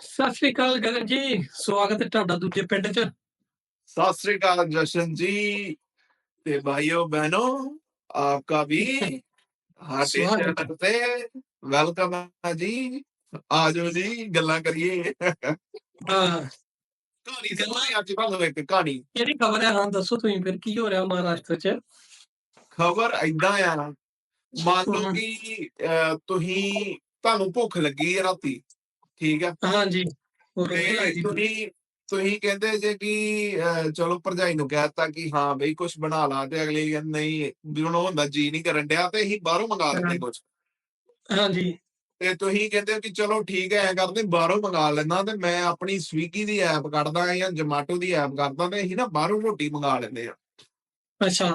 ਸਤਿ ਸ੍ਰੀ ਅਕਾਲ ਗਗਨ ਜੀ ਸਵਾਗਤ ਹੈ ਤੁਹਾਡਾ ਦੂਜੇ ਪਿੰਡ 'ਚ। ਸਤਿ ਸ੍ਰੀ ਅਕਾਲ ਜਸ਼ਨ ਜੀ ਤੇ ਭਾਈਓ ਬਹਿਨੋ ਆਪਕਾ ਵੀ ਹਾਰਟੇ ਚੈਨਲ ਵੈਲਕਮ ਹੈ ਜੀ ਆਜੋ ਜੀ ਗੱਲਾਂ ਕਰੀਏ। ਹਾਂ। ਕਹਾਣੀ ਸੁਣਾਈ ਅੱਜ ਕੱਲ੍ਹ ਇੱਕ ਕਹਾਣੀ। ਕਿਹੜੀ ਖਬਰ ਹੈ? ਹਾਂ ਦੱਸੋ ਤੁਸੀਂ ਫਿਰ ਕੀ ਹੋ ਰਿਹਾ ਮਹਾਰਾਸ਼ਟਰ 'ਚ? ਖਬਰ ਐਦਾਂ ਆ ਮੰਨ ਲਓ। ਕਿ ਅਹ, ਤੁਸੀਂ ਤੁਹਾਨੂੰ ਭੁੱਖ ਲੱਗੀ ਹੈ ਰਾਤੀ ਠੀਕ ਆ? ਹਾਂਜੀ ਹੋਰ ਤੇ ਤੁਸੀਂ ਤੁਸੀਂ ਕਹਿੰਦੇ ਜੇ ਕਿ ਅਹ, ਚਲੋ ਭਰਜਾਈ ਨੂੰ ਕਹਿਤਾ ਕਿ ਹਾਂ ਬਈ ਕੁਝ ਬਣਾ ਲਾ ਤੇ ਅਗਲੀ ਕਹਿੰਦੀ ਨਹੀਂ ਵੀ ਹੁਣ ਉਹ ਹੁੰਦਾ ਜੀ ਨਹੀਂ ਕਰਨ ਡਿਆ ਤੇ ਅਸੀਂ ਬਾਹਰੋਂ ਮੰਗਾ ਲੈਂਦੇ ਹਾਂ। ਕੁਝ ਹਾਂਜੀ। ਤੇ ਤੁਸੀਂ ਕਹਿੰਦੇ ਹੋ ਕਿ ਚਲੋ ਠੀਕ ਹੈ ਐ ਕਰਦੇ ਬਾਹਰੋਂ ਮੰਗਾ ਲੈਣਾ ਤੇ ਮੈਂ ਆਪਣੀ ਸਵੀਗੀ ਦੀ ਐਪ ਕੱਢਦਾ ਜਾਂ ਜਮਾਟੋ ਦੀ ਐਪ ਕਰਦਾ ਤੇ ਅਸੀਂ ਨਾ ਬਾਹਰੋਂ ਰੋਟੀ ਮੰਗਾ ਲੈਂਦੇ ਆ ਅੱਛਾ।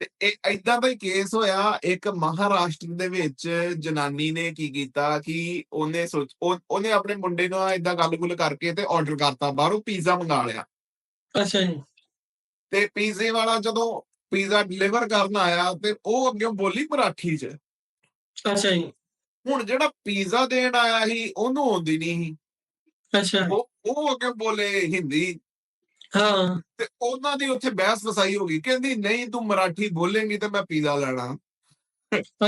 ਤੇ ਇਹ ਐਦਾਂ ਦਾ ਹੀ ਕੇਸ ਹੋਇਆ ਇੱਕ ਮਹਾਰਾਸ਼ਟਰ ਦੇ ਵਿੱਚ ਜਨਾਨੀ ਨੇ ਕੀ ਕੀਤਾ ਕਿ ਉਹਨੇ ਸੋਚ ਉਹ- ਉਹਨੇ ਆਪਣੇ ਮੁੰਡੇ ਨਾਲ ਐਦਾਂ ਗੱਲ-ਗੁੱਲ ਕਰਕੇ ਤੇ ਆਰਡਰ ਕਰਤਾ ਬਾਹਰੋਂ ਪੀਜ਼ਾ ਮੰਗਾ ਲਿਆ। ਅੱਛਾ ਜੀ। ਤੇ ਪੀਜ਼ੇ ਵਾਲਾ ਜਦੋਂ ਪੀਜ਼ਾ ਡਿਲੀਵਰ ਕਰਨ ਆਇਆ ਤੇ ਉਹ ਅੱਗੇ ਬੋਲੀ ਮਰਾਠੀ 'ਚ। ਅੱਛਾ ਜੀ। ਹੁਣ ਜਿਹੜਾ ਪੀਜ਼ਾ ਦੇਣ ਆਇਆ ਸੀ ਉਹਨੂੰ ਆਉਂਦੀ ਨਹੀਂ ਸੀ। ਅੱਛਾ। ਉਹ ਉਹ ਅੱਗੇ ਬੋਲੇ ਹਿੰਦੀ। ਹਾਂ। ਤੇ ਉਹਨਾਂ ਦੀ ਉੱਥੇ ਬਹਿਸ ਵਸਾਈ ਹੋ ਗਈ। ਕਹਿੰਦੀ ਨਹੀਂ ਤੂੰ ਮਰਾਠੀ ਬੋਲੇਂਗੀ ਤੇ ਮੈਂ ਪੀਜ਼ਾ ਲੈਣਾ।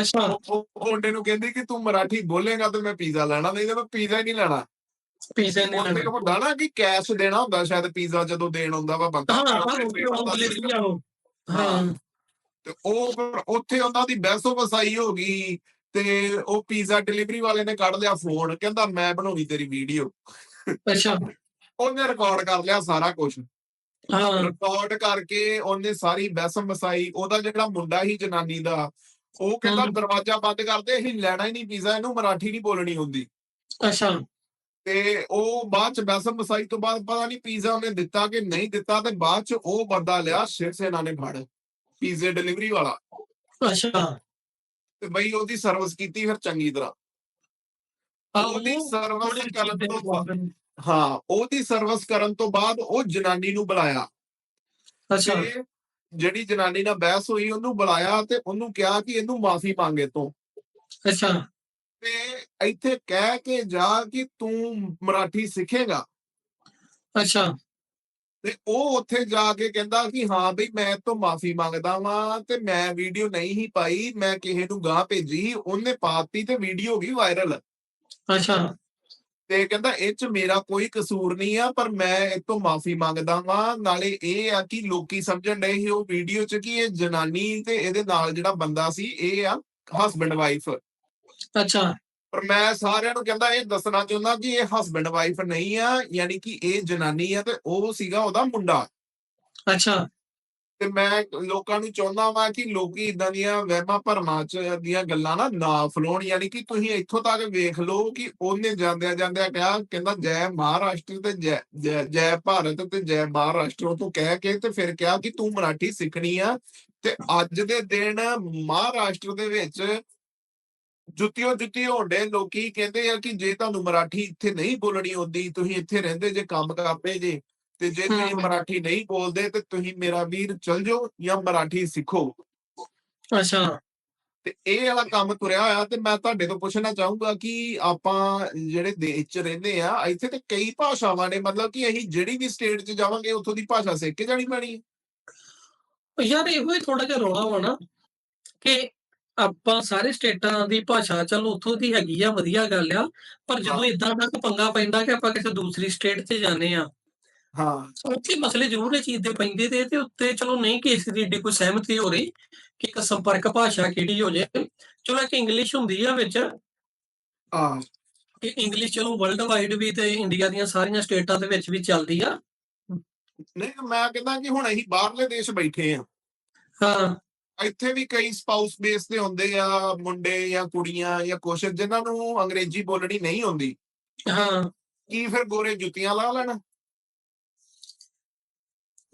ਅੱਛਾ। ਉਹ ਉਹ ਮੁੰਡੇ ਨੂੰ ਕਹਿੰਦੀ ਕਿ ਤੂੰ ਮਰਾਠੀ ਬੋਲੇਗਾ ਤੇ ਮੈਂ ਪੀਜ਼ਾ ਲੈਣਾ ਨਹੀਂ ਤੇ ਮੈਂ ਪੀਜ਼ਾ ਹੀ ਨਹੀਂ ਲੈਣਾ। ਪੀਜ਼ੇ ਨੇ ਉਹਨੇ ਲੈਣਾ। ਹੁੰਦਾ ਨਾ ਕਿ ਕੈਸ਼ ਦੇਣਾ ਹੁੰਦਾ ਸ਼ਾਇਦ ਪੀਜ਼ਾ ਜਦੋਂ ਦੇਣ ਹੁੰਦਾ ਵਾ ਬੰਦਾ। ਹਾਂ ਤੇ ਉਹ ਉੱਥੇ ਉਹਨਾਂ ਦੀ ਬਹਿਸੋ ਵਸਾਈ ਹੋ ਗਈ ਤੇ ਉਹ ਪੀਜ਼ਾ ਡਿਲੀਵਰੀ ਵਾਲੇ ਨੇ ਕੱਢ ਲਿਆ ਫੋਨ ਕਹਿੰਦਾ ਮੈਂ ਬਣਾਉਣੀ ਤੇਰੀ ਵੀਡੀਓ। ਅੱਛਾ। ਉਹਨੇ ਰਿਕਾਰਡ ਕਰ ਲਿਆ ਸਾਰਾ ਕੁਝ ਰਿਕਾਰਡ ਕਰਕੇ ਉਹਨੇ ਸਾਰੀ ਬਹਿਸਮ ਵਸਾਈ ਉਹਦਾ ਜਿਹੜਾ ਮੁੰਡਾ ਸੀ ਜਨਾਨੀ ਦਾ ਉਹ ਕਹਿੰਦਾ। ਦਰਵਾਜ਼ਾ ਬੰਦ ਕਰਦੇ ਅਸੀਂ ਲੈਣਾ ਹੀ ਨਹੀਂ ਪੀਜ਼ਾ ਇਹਨੂੰ ਮਰਾਠੀ ਨਹੀਂ ਬੋਲਣੀ ਹੁੰਦੀ। ਅੱਛਾ। ਤੇ ਉਹ ਬਾਅਦ ਚ ਬਹਿਸਮ ਵਸਾਈ ਤੋਂ ਬਾਅਦ ਪਤਾ ਨਹੀਂ ਪੀਜ਼ਾ ਉਹਨੇ ਦਿੱਤਾ ਕਿ ਨਹੀਂ ਦਿੱਤਾ ਤੇ ਬਾਅਦ ਚ ਉਹ ਬੰਦਾ ਲਿਆ ਸ਼ਿਵ ਸੈਨਾ ਨੇ ਫੜ ਪੀਜ਼ੇ ਡਿਲੀਵਰੀ ਵਾਲਾ। ਅੱਛਾ। ਤੇ ਬਈ ਉਹਦੀ ਸਰਵਿਸ ਕੀਤੀ ਫਿਰ ਚੰਗੀ ਤਰ੍ਹਾਂ। ਉਹਦੀ ਉਹ ਸਰਵਿਸ ਕਰਨ ਤੋਂ ਬਾਅਦ ਹਾਂ ਉਹਦੀ ਸਰਵਿਸ ਕਰਨ ਤੋਂ ਬਾਅਦ ਉਹ ਜਨਾਨੀ ਨੂੰ ਬੁਲਾਇਆ। ਅੱਛਾ। ਤੇ ਜਿਹੜੀ ਜਨਾਨੀ ਨਾਲ ਬਹਿਸ ਹੋਈ ਉਹਨੂੰ ਬੁਲਾਇਆ ਤੇ ਉਹਨੂੰ ਕਿਹਾ ਕਿ ਇਹਨੂੰ ਮਾਫੀ ਮੰਗੇ ਤੋਂ। ਅੱਛਾ। ਤੇ ਇੱਥੇ ਕਹਿ ਕੇ ਜਾ ਕਿ ਤੂੰ ਮਰਾਠੀ ਸਿੱਖੇਗਾ। ਅੱਛਾ। ਤੇ ਉਹ ਉੱਥੇ ਜਾ ਕੇ ਕਹਿੰਦਾ ਕਿ ਹਾਂ ਬਈ ਮੈਂ ਤੋਂ ਮਾਫੀ ਮੰਗਦਾ ਵਾਂ ਤੇ ਮੈਂ ਵੀਡੀਓ ਨਹੀਂ ਹੀ ਪਾਈ ਮੈਂ ਕਿਸੇ ਨੂੰ ਗਾਂ ਭੇਜੀ ਉਹਨੇ ਪਾਤੀ ਤੇ ਵੀਡੀਓ ਗਈ ਵਾਇਰਲ ਅੱਛਾ। ਤੇ ਕਹਿੰਦਾ ਇਹ ਚ ਮੇਰਾ ਕੋਈ ਕਸੂਰ ਨਹੀਂ ਆ ਪਰ ਮੈਂ ਇਹ ਤੋਂ ਮਾਫੀ ਮੰਗਦਾ ਵਾਂ। ਨਾਲੇ ਇਹ ਆ ਕਿ ਲੋਕੀ ਸਮਝਣ ਡਏ ਸੀ ਉਹ ਵੀਡੀਓ ਚ ਕਿ ਇਹ ਜਨਾਨੀ ਤੇ ਇਹਦੇ ਨਾਲ ਜਿਹੜਾ ਬੰਦਾ ਸੀ ਇਹ ਆ ਹਸਬੰਡ ਵਾਈਫ ਅੱਛਾ। ਪਰ ਮੈਂ ਸਾਰਿਆਂ ਨੂੰ ਕਹਿੰਦਾ ਇਹ ਦੱਸਣਾ ਚਾਹੁੰਦਾ ਕਿ ਇਹ ਹਸਬੰਡ ਵਾਈਫ ਨਹੀਂ ਆ ਯਾਨੀ ਕਿ ਇਹ ਜਨਾਨੀ ਆ ਤੇ ਉਹ ਸੀਗਾ ਉਹਦਾ ਮੁੰਡਾ। ਅੱਛਾ। ਤੇ ਮੈਂ ਲੋਕਾਂ ਨੂੰ ਚਾਹੁੰਦਾ ਵਾਂ ਕਿ ਲੋਕੀ ਇਦਾਂ ਦੀਆਂ ਵਹਿਮਾਂ ਭਰਮਾਂ ਚ ਦੀਆਂ ਗੱਲਾਂ ਨਾ ਨਾ ਫਲੋਣ ਯਾਨੀ ਕਿ ਤੁਸੀਂ ਇੱਥੋਂ ਤੱਕ ਵੇਖ ਲਓ ਕਿ ਉਹਨੇ ਜਾਂਦਿਆਂ ਜਾਂਦਿਆਂ ਕਿਹਾ, ਕਹਿੰਦਾ ਜੈ ਮਹਾਰਾਸ਼ਟਰ ਤੇ ਜੈ, ਜੈ- ਜੈ ਭਾਰਤ ਤੇ ਜੈ ਮਹਾਰਾਸ਼ਟਰ, ਉਹ ਤੋਂ ਕਹਿ ਕੇ ਤੇ ਫਿਰ ਕਿਹਾ ਕਿ ਤੂੰ ਮਰਾਠੀ ਸਿੱਖਣੀ ਆ। ਤੇ ਅੱਜ ਦੇ ਦਿਨ ਮਹਾਰਾਸ਼ਟਰ ਦੇ ਵਿੱਚ ਜੁੱਤੀਓ ਜੁੱਤੀ ਹੋਣਦੇ ਲੋਕੀ ਕਹਿੰਦੇ ਆ ਕਿ ਜੇ ਤੁਹਾਨੂੰ ਮਰਾਠੀ ਇੱਥੇ ਨਹੀਂ ਬੋਲਣੀ ਆਉਂਦੀ, ਤੁਸੀਂ ਇੱਥੇ ਰਹਿੰਦੇ ਜੇ, ਕੰਮ ਕਰਦੇ ਜੇ ਤੇ ਜੇ ਤੁਸੀਂ। ਮਰਾਠੀ ਨਹੀਂ ਬੋਲਦੇ ਤੇ ਤੁਸੀਂ ਮੇਰਾ ਵੀਰ ਚਲ ਜਾਓ ਜਾਂ ਮਰਾਠੀ ਸਿੱਖੋ ਅੱਛਾ ਤੇ ਇਹ ਵਾਲਾ ਕੰਮ ਤੁਰਿਆ ਹੋਇਆ ਤੇ ਮੈਂ ਤੁਹਾਡੇ ਤੋਂ ਪੁੱਛਣਾ ਚਾਹੂੰਗਾ ਕਿ ਆਪਾਂ ਜਿਹੜੇ ਦੇਸ਼ 'ਚ ਰਹਿੰਦੇ ਆ ਇੱਥੇ ਤੇ ਕਈ ਭਾਸ਼ਾਵਾਂ ਨੇ ਮਤਲਬ ਕਿ ਅਸੀਂ ਜਿਹੜੀ ਵੀ ਸਟੇਟ 'ਚ ਜਾਵਾਂਗੇ ਉੱਥੋਂ ਦੀ ਭਾਸ਼ਾ ਸਿੱਖ ਕੇ ਜਾਣੀ ਪੈਣੀ ਹੈ ਯਾਰ ਇਹੋ ਹੀ ਥੋੜਾ ਜਿਹਾ ਰੌਲਾ ਵਾ ਨਾ ਕਿ ਆਪਾਂ ਸਾਰੇ ਸਟੇਟਾਂ ਦੀ ਭਾਸ਼ਾ ਚਲੋ ਉੱਥੋਂ ਦੀ ਹੈਗੀ ਆ ਵਧੀਆ ਗੱਲ ਆ ਪਰ ਜਦੋਂ। ਇਦਾਂ ਦਾ ਪੰਗਾ ਪੈਂਦਾ ਕਿ ਆਪਾਂ ਕਿਸੇ ਦੂਸਰੀ ਸਟੇਟ 'ਚ ਜਾਂਦੇ ਆ ਹਾਂ। ਉੱਥੇ ਮਸਲੇ ਜ਼ਰੂਰ ਇਹ ਚੀਜ਼ ਦੇ ਪੈਂਦੇ ਤੇ ਤੇ ਉੱਤੇ ਚਲੋ ਨਹੀਂ ਕਿਸੇ ਦੀ ਏਡੀ ਕੋਈ ਸਹਿਮਤੀ ਹੋ ਰਹੀ ਕਿ ਇੱਕ ਸੰਪਰਕ ਭਾਸ਼ਾ ਕਿਹੜੀ ਹੋ ਜੇ। ਚਲੋ ਇੱਕ ਇੰਗਲਿਸ਼ ਹੁੰਦੀ ਆ ਵਿੱਚ। ਹਾਂ। ਕਿ ਇੰਗਲਿਸ਼ ਚਲੋ ਵਰਲਡ ਵਾਈਡ ਵੀ ਤੇ ਇੰਡੀਆ ਦੀਆਂ ਸਾਰੀਆਂ ਸਟੇਟਾਂ ਦੇ ਵਿੱਚ ਵੀ ਚੱਲਦੀ ਆ। ਨਹੀਂ ਮੈਂ ਕਹਿੰਦਾ ਕਿ ਹੁਣ ਅਸੀਂ ਬਾਹਰਲੇ ਦੇਸ਼ ਬੈਠੇ ਆ। ਹਾਂ। ਇੱਥੇ ਵੀ ਕਈ ਸਪਾਊਸ ਬੇਸ ਤੇ ਹੁੰਦੇ ਆ ਮੁੰਡੇ ਜਾਂ ਕੁੜੀਆਂ ਜਾਂ ਕੁਛ ਜਿਨ੍ਹਾਂ ਨੂੰ ਅੰਗਰੇਜ਼ੀ ਬੋਲਣੀ ਨਹੀਂ ਆਉਂਦੀ। ਹਾਂ। ਕੀ ਫਿਰ ਗੋਰੇ ਜੁੱਤੀਆਂ ਲਾ ਲੈਣ?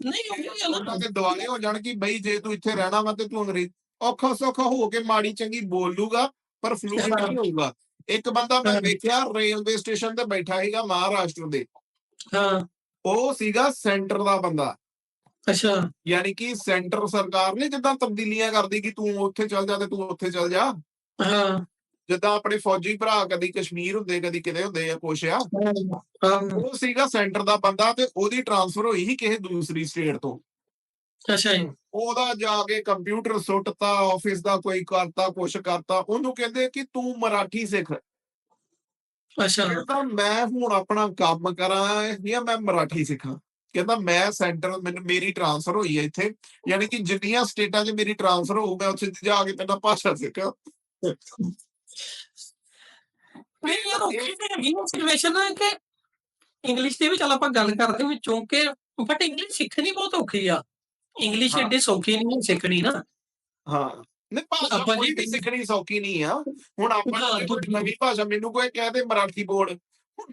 ਨਹੀਂ ਉਹ ਨਾ ਉਹਨਾਂ ਦੇ ਦਿਵਾਲੇ ਹੋ ਜਾਣ ਕਿ ਬਈ ਜੇ ਤੂੰ ਇੱਥੇ ਰਹਿਣਾ ਵਾ ਤੇ ਤੂੰ ਅੰਗਰੇਜ਼ੀ ਔਖਾ ਸੌਖਾ ਹੋ ਕੇ ਮਾੜੀ ਚੰਗੀ ਬੋਲ ਲੂਗਾ ਪਰ ਫਲੂਐਂਟ ਨਹੀਂ ਹੋਊਗਾ। ਇੱਕ ਬੰਦਾ ਮੈਂ। ਵੇਖਿਆ ਰੇਲਵੇ ਸਟੇਸ਼ਨ ਤੇ ਬੈਠਾ ਸੀਗਾ ਮਹਾਰਾਸ਼ਟਰ ਦੇ। ਹਾਂ। ਉਹ ਸੀਗਾ ਸੈਂਟਰ ਦਾ ਬੰਦਾ। ਅੱਛਾ। ਯਾਨੀ ਕਿ ਸੈਂਟਰ ਸਰਕਾਰ ਨੇ ਜਿੱਦਾਂ ਤਬਦੀਲੀਆਂ ਕਰਦੀ ਕਿ ਤੂੰ ਉੱਥੇ ਚੱਲ ਜਾ ਤੇ ਤੂੰ ਉੱਥੇ ਚੱਲ ਜਾ। ਹਾਂ। ਜਿੱਦਾਂ ਆਪਣੇ ਫੌਜੀ ਭਰਾ ਕਦੀ ਕਸ਼ਮੀਰ ਹੁੰਦੇ ਕਦੀ ਕਿਤੇ ਹੁੰਦੇ ਆ ਕੁਛ ਆ ਉਹ ਸੀਗਾ ਸੈਂਟਰ ਦਾ ਬੰਦਾ ਤੇ ਉਹਦੀ ਟਰਾਂਸਫਰ ਹੋਈ ਸੀ ਕਿਸੇ ਦੂਸਰੀ ਸਟੇਟ ਤੋਂ। ਅੱਛਾ ਜੀ। ਉਹਦਾ ਜਾ ਕੇ ਕੰਪਿਊਟਰ ਸੁੱਟਤਾ ਆਫਿਸ ਦਾ ਕੋਈ ਕਰਤਾ ਕੁਛ ਕਰਤਾ ਉਹਨੂੰ ਕਹਿੰਦੇ ਕਿ ਤੂੰ ਮਰਾਠੀ ਸਿੱਖ। ਅੱਛਾ। ਕਹਿੰਦਾ ਮੈਂ ਹੁਣ ਆਪਣਾ ਕੰਮ ਕਰਾਂ ਜਾਂ ਮੈਂ ਮਰਾਠੀ ਸਿੱਖਾਂ। ਕਹਿੰਦਾ ਮੈਂ ਸੈਂਟਰ ਮੈਨੂੰ ਮੇਰੀ ਟਰਾਂਸਫਰ ਹੋਈ ਹੈ ਇੱਥੇ ਯਾਨੀ ਕਿ ਜਿੰਨੀਆਂ ਸਟੇਟਾਂ 'ਚ ਮੇਰੀ ਟਰਾਂਸਫਰ ਹੋਊ ਮੈਂ ਉੱਥੇ ਜਾ ਕੇ ਪਹਿਲਾਂ ਭਾਸ਼ਾ ਸਿੱਖਾਂ। ਹੈ ਕਿ ਇੰਗਲਿਸ਼ ਦੀ ਵੀ ਚੱਲ ਆਪਾਂ ਗੱਲ ਕਰਦੇ ਵਿੱਚੋਂ ਕਿ ਬਟ ਇੰਗਲਿਸ਼ ਸਿੱਖਣੀ ਬਹੁਤ ਔਖੀ ਆ। ਇੰਗਲਿਸ਼। ਏਡੀ ਸੌਖੀ ਨਹੀਂ ਸਿੱਖਣੀ ਨਾ। ਹਾਂ ਨਹੀਂ ਭਾਸ਼ਾ ਆਪਾਂ ਕੋਈ ਜੀ ਵੀ ਸਿੱਖਣੀ ਸੌਖੀ ਨਹੀਂ ਆ ਹੁਣ ਆਪਾਂ ਨਵੀਂ ਭਾਸ਼ਾ ਮੈਨੂੰ ਕੋਈ ਕਹਦੇ ਮਰਾਠੀ ਬੋਲ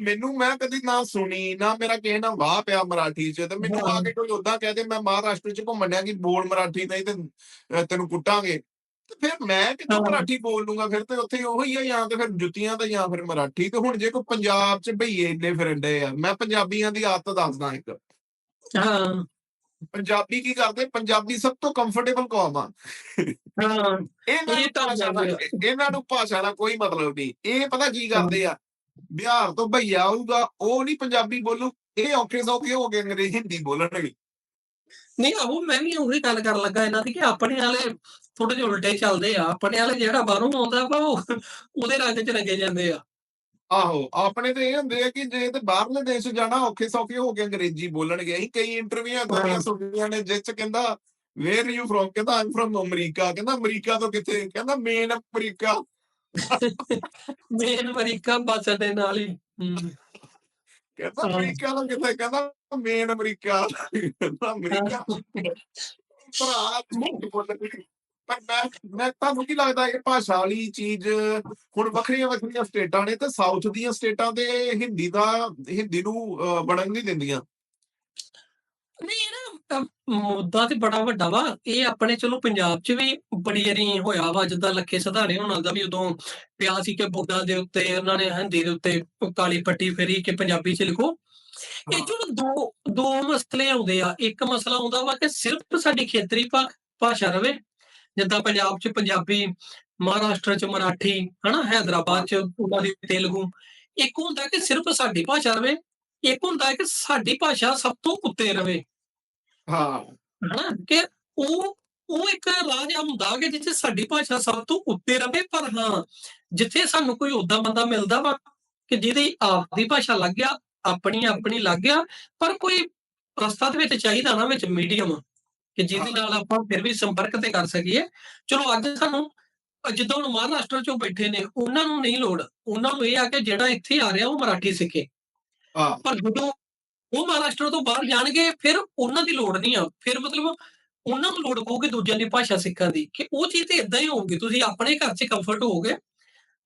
ਮੈਨੂੰ ਮੈਂ ਕਦੀ ਨਾ ਸੁਣੀ ਨਾ ਮੇਰਾ ਕਿਸੇ ਨਾਲ ਵਾਹ ਪਿਆ ਮਰਾਠੀ 'ਚ ਤੇ ਮੈਨੂੰ ਆ। ਕੇ ਕੋਈ ਉਦਾਂ ਕਹਦੇ ਮੈਂ ਮਹਾਰਾਸ਼ਟਰ 'ਚ ਘੁੰਮਣ ਡਿਆ ਕਿ ਬੋਲ ਮਰਾਠੀ ਨਹੀਂ ਤੇ ਤੈਨੂੰ ਕੁੱਟਾਂਗੇ। ਤੇ ਫਿਰ ਮੈਂ ਕਿੱਥੋਂ। ਮਰਾਠੀ ਬੋਲ ਲੂੰਗਾ ਫਿਰ ਤੇ ਉੱਥੇ ਉਹੀ ਆ ਜਾਂ ਤੇ ਫਿਰ ਜੁੱਤੀਆਂ ਤੇ ਜਾਂ ਫਿਰ ਮਰਾਠੀ। ਤੇ ਹੁਣ ਜੇ ਕੋਈ ਪੰਜਾਬ 'ਚ ਭਈਏ ਇੰਨੇ ਫਿਰਦੇ ਆ ਮੈਂ ਪੰਜਾਬੀਆਂ ਦੀ ਆਦਤ ਦੱਸਦਾ ਇੱਕ। ਹਾਂ। ਪੰਜਾਬੀ ਕੀ ਕਰਦੇ? ਪੰਜਾਬੀ ਸਭ ਤੋਂ ਕੰਫਰਟੇਬਲ ਕੌਮ ਆ। ਹਾਂ। ਇਹ ਤਾਂ ਇਹਨਾਂ ਨੂੰ ਭਾਸ਼ਾ ਦਾ ਕੋਈ ਮਤਲਬ ਨਹੀਂ। ਇਹ ਪਤਾ ਕੀ ਕਰਦੇ ਆ? ਬਿਹਾਰ ਤੋਂ ਭਈਆ ਆਊਗਾ ਉਹ ਨਹੀਂ ਪੰਜਾਬੀ ਬੋਲੂ। ਇਹ ਔਖੇ ਸੌਖੇ ਹੋ ਕੇ ਅੰਗਰੇਜ਼ੀ ਹਿੰਦੀ ਬੋਲਣਗੇ। ਨਹੀਂ ਆਹੋ ਮੈਂ ਵੀ ਉਹੀ ਗੱਲ ਕਰਨ ਲੱਗਾ ਇਹਨਾਂ ਦੀ ਕਿ ਆਪਣੇ ਵਾਲੇ ਥੋੜੇ ਜਿਹੇ ਉਲਟੇ ਚੱਲਦੇ ਆ ਆਪਣੇ ਵਾਲੇ ਜਿਹੜਾ ਬਾਹਰੋਂ ਆਉਂਦਾ ਵਾ ਉਹ ਉਹਦੇ ਰੰਗ 'ਚ ਰੰਗੇ ਜਾਂਦੇ ਆ। ਆਹੋ ਆਪਣੇ ਤੇ ਇਹ ਹੁੰਦੇ ਆ ਕਿ ਜੇ ਤੇ ਬਾਹਰਲੇ ਦੇਸ਼ ਜਾਣਾ ਔਖੇ ਸੌਖੇ ਹੋ ਕੇ ਅੰਗਰੇਜ਼ੀ ਬੋਲਣਗੇ। ਅਸੀਂ ਕਈ ਇੰਟਰਵਿਊਆਂ ਦੋਨੀਆਂ ਹਾਂ। ਸੁਣੀਆਂ ਨੇ ਜਿਸ ਚ ਕਹਿੰਦਾ ਵੇਅਰ ਯੂ ਫਰੋਮ ਕਹਿੰਦਾ ਆਮ ਫਰੋਮ ਅਮਰੀਕਾ। ਕਹਿੰਦਾ ਅਮਰੀਕਾ ਤੋਂ ਕਿੱਥੇ? ਕਹਿੰਦਾ ਮੇਨ ਅਮਰੀਕਾ। ਮੇਨ ਅਮਰੀਕਾ ਬਸ ਦੇ ਨਾਲ ਹੀ। ਕਹਿੰਦਾ। ਅਮਰੀਕਾ ਤੋਂ ਕਿੱਥੇ? ਕਹਿੰਦਾ ਮੇਨ ਅਮਰੀਕਾ। ਕਹਿੰਦਾ ਅਮਰੀਕਾ? ਭਰਾ ਝੂਠ ਬੋਲਣ ਪਰ ਮੈਂ ਮੈਂ ਤੁਹਾਨੂੰ ਕੀ ਲੱਗਦਾ ਇਹ ਭਾਸ਼ਾ ਵਾਲੀ ਚੀਜ਼ ਹੁਣ ਵੱਖਰੀਆਂ ਵੱਖਰੀਆਂ ਸਟੇਟਾਂ ਨੇ ਤੇ ਸਾਊਥ ਦੀਆਂ ਸਟੇਟਾਂ ਤੇ ਹਿੰਦੀ ਦਾ ਹਿੰਦੀ ਨੂੰ ਬਣਨ ਨਹੀਂ ਦਿੰਦੀਆਂ। ਨਹੀਂ ਇਹ ਨਾ ਮੁੱਦਾ ਤੇ ਬੜਾ ਵੱਡਾ ਵਾ। ਇਹ ਆਪਣੇ ਚਲੋ ਪੰਜਾਬ 'ਚ ਵੀ ਬੜੀ ਵਾਰੀ ਹੋਇਆ ਵਾ ਜਿੱਦਾਂ ਲੱਖੇ ਸਧਾਰੇ ਹੋਣਾ ਦਾ ਵੀ ਉਦੋਂ ਪਿਆ ਸੀ ਕਿ ਬੋਰਡਾਂ ਦੇ ਉੱਤੇ ਉਹਨਾਂ ਨੇ ਹਿੰਦੀ ਦੇ ਉੱਤੇ ਕਾਲੀ ਪੱਟੀ ਫੇਰੀ ਕਿ ਪੰਜਾਬੀ 'ਚ ਲਿਖੋ। ਇਹ। ਜਿਹੜੇ ਦੋ ਦੋ ਮਸਲੇ ਆਉਂਦੇ ਆ। ਇੱਕ ਮਸਲਾ ਆਉਂਦਾ ਵਾ ਕਿ ਸਿਰਫ ਸਾਡੀ ਖੇਤਰੀ ਭਾਸ਼ਾ ਰਵੇ। ਜਿੱਦਾਂ ਪੰਜਾਬ 'ਚ ਪੰਜਾਬੀ ਮਹਾਰਾਸ਼ਟਰ 'ਚ ਮਰਾਠੀ ਹਨਾ ਹੈਦਰਾਬਾਦ 'ਚ ਉਹਨਾਂ ਦੀ ਤੇਲਗੂ ਇੱਕ ਹੁੰਦਾ ਕਿ ਸਿਰਫ ਸਾਡੀ ਭਾਸ਼ਾ ਰਵੇ ਇੱਕ ਹੁੰਦਾ ਕਿ ਸਾਡੀ ਭਾਸ਼ਾ ਸਭ ਤੋਂ ਉੱਤੇ ਰਵੇ। ਹਾਂ। ਹਨਾ ਕਿ ਉਹ ਉਹ ਇੱਕ ਰਾਜ ਹੁੰਦਾ ਕਿ ਜਿੱਥੇ ਸਾਡੀ ਭਾਸ਼ਾ ਸਭ ਤੋਂ ਉੱਤੇ ਰਵੇ ਪਰ ਹਾਂ ਜਿੱਥੇ ਸਾਨੂੰ ਕੋਈ ਉਦਾਂ ਬੰਦਾ ਮਿਲਦਾ ਵਾ ਕਿ ਜਿਹਦੀ ਆਪਦੀ ਭਾਸ਼ਾ ਲੱਗ ਗਿਆ ਆਪਣੀ ਆਪਣੀ ਲੱਗ ਗਿਆ ਪਰ ਕੋਈ ਰਸਤਾ ਦੇ ਵਿੱਚ ਚਾਹੀਦਾ ਨਾ ਵਿੱਚ ਮੀਡੀਅਮ। ਕਿ ਜਿਹਦੇ ਨਾਲ ਆਪਾਂ ਫਿਰ ਵੀ ਸੰਪਰਕ ਤੇ ਕਰ ਸਕੀਏ। ਚਲੋ ਅੱਜ ਸਾਨੂੰ ਜਿੱਦਾਂ ਹੁਣ ਮਹਾਰਾਸ਼ਟਰ ਚੋਂ ਬੈਠੇ ਨੇ ਉਹਨਾਂ ਨੂੰ ਨਹੀਂ ਲੋੜ। ਉਹਨਾਂ ਨੂੰ ਇਹ ਆ ਕਿ ਜਿਹੜਾ ਇੱਥੇ ਆ ਰਿਹਾ ਉਹ ਮਰਾਠੀ ਸਿੱਖੇ। ਹਾਂ। ਪਰ ਜਦੋਂ ਉਹ ਮਹਾਰਾਸ਼ਟਰ ਤੋਂ ਬਾਹਰ ਜਾਣਗੇ ਫਿਰ ਉਹਨਾਂ ਦੀ ਲੋੜ ਨਹੀਂ ਆ। ਫਿਰ ਮਤਲਬ ਉਹਨਾਂ ਨੂੰ ਲੋੜ ਪਊਗੀ ਦੂਜਿਆਂ ਦੀ ਭਾਸ਼ਾ ਸਿੱਖਣ ਦੀ ਕਿ ਉਹ ਚੀਜ਼ ਤੇ ਇਦਾਂ ਹੀ ਹੋਊਗੀ। ਤੁਸੀਂ ਆਪਣੇ ਘਰ 'ਚ ਕੰਫਰਟ ਹੋਗੇ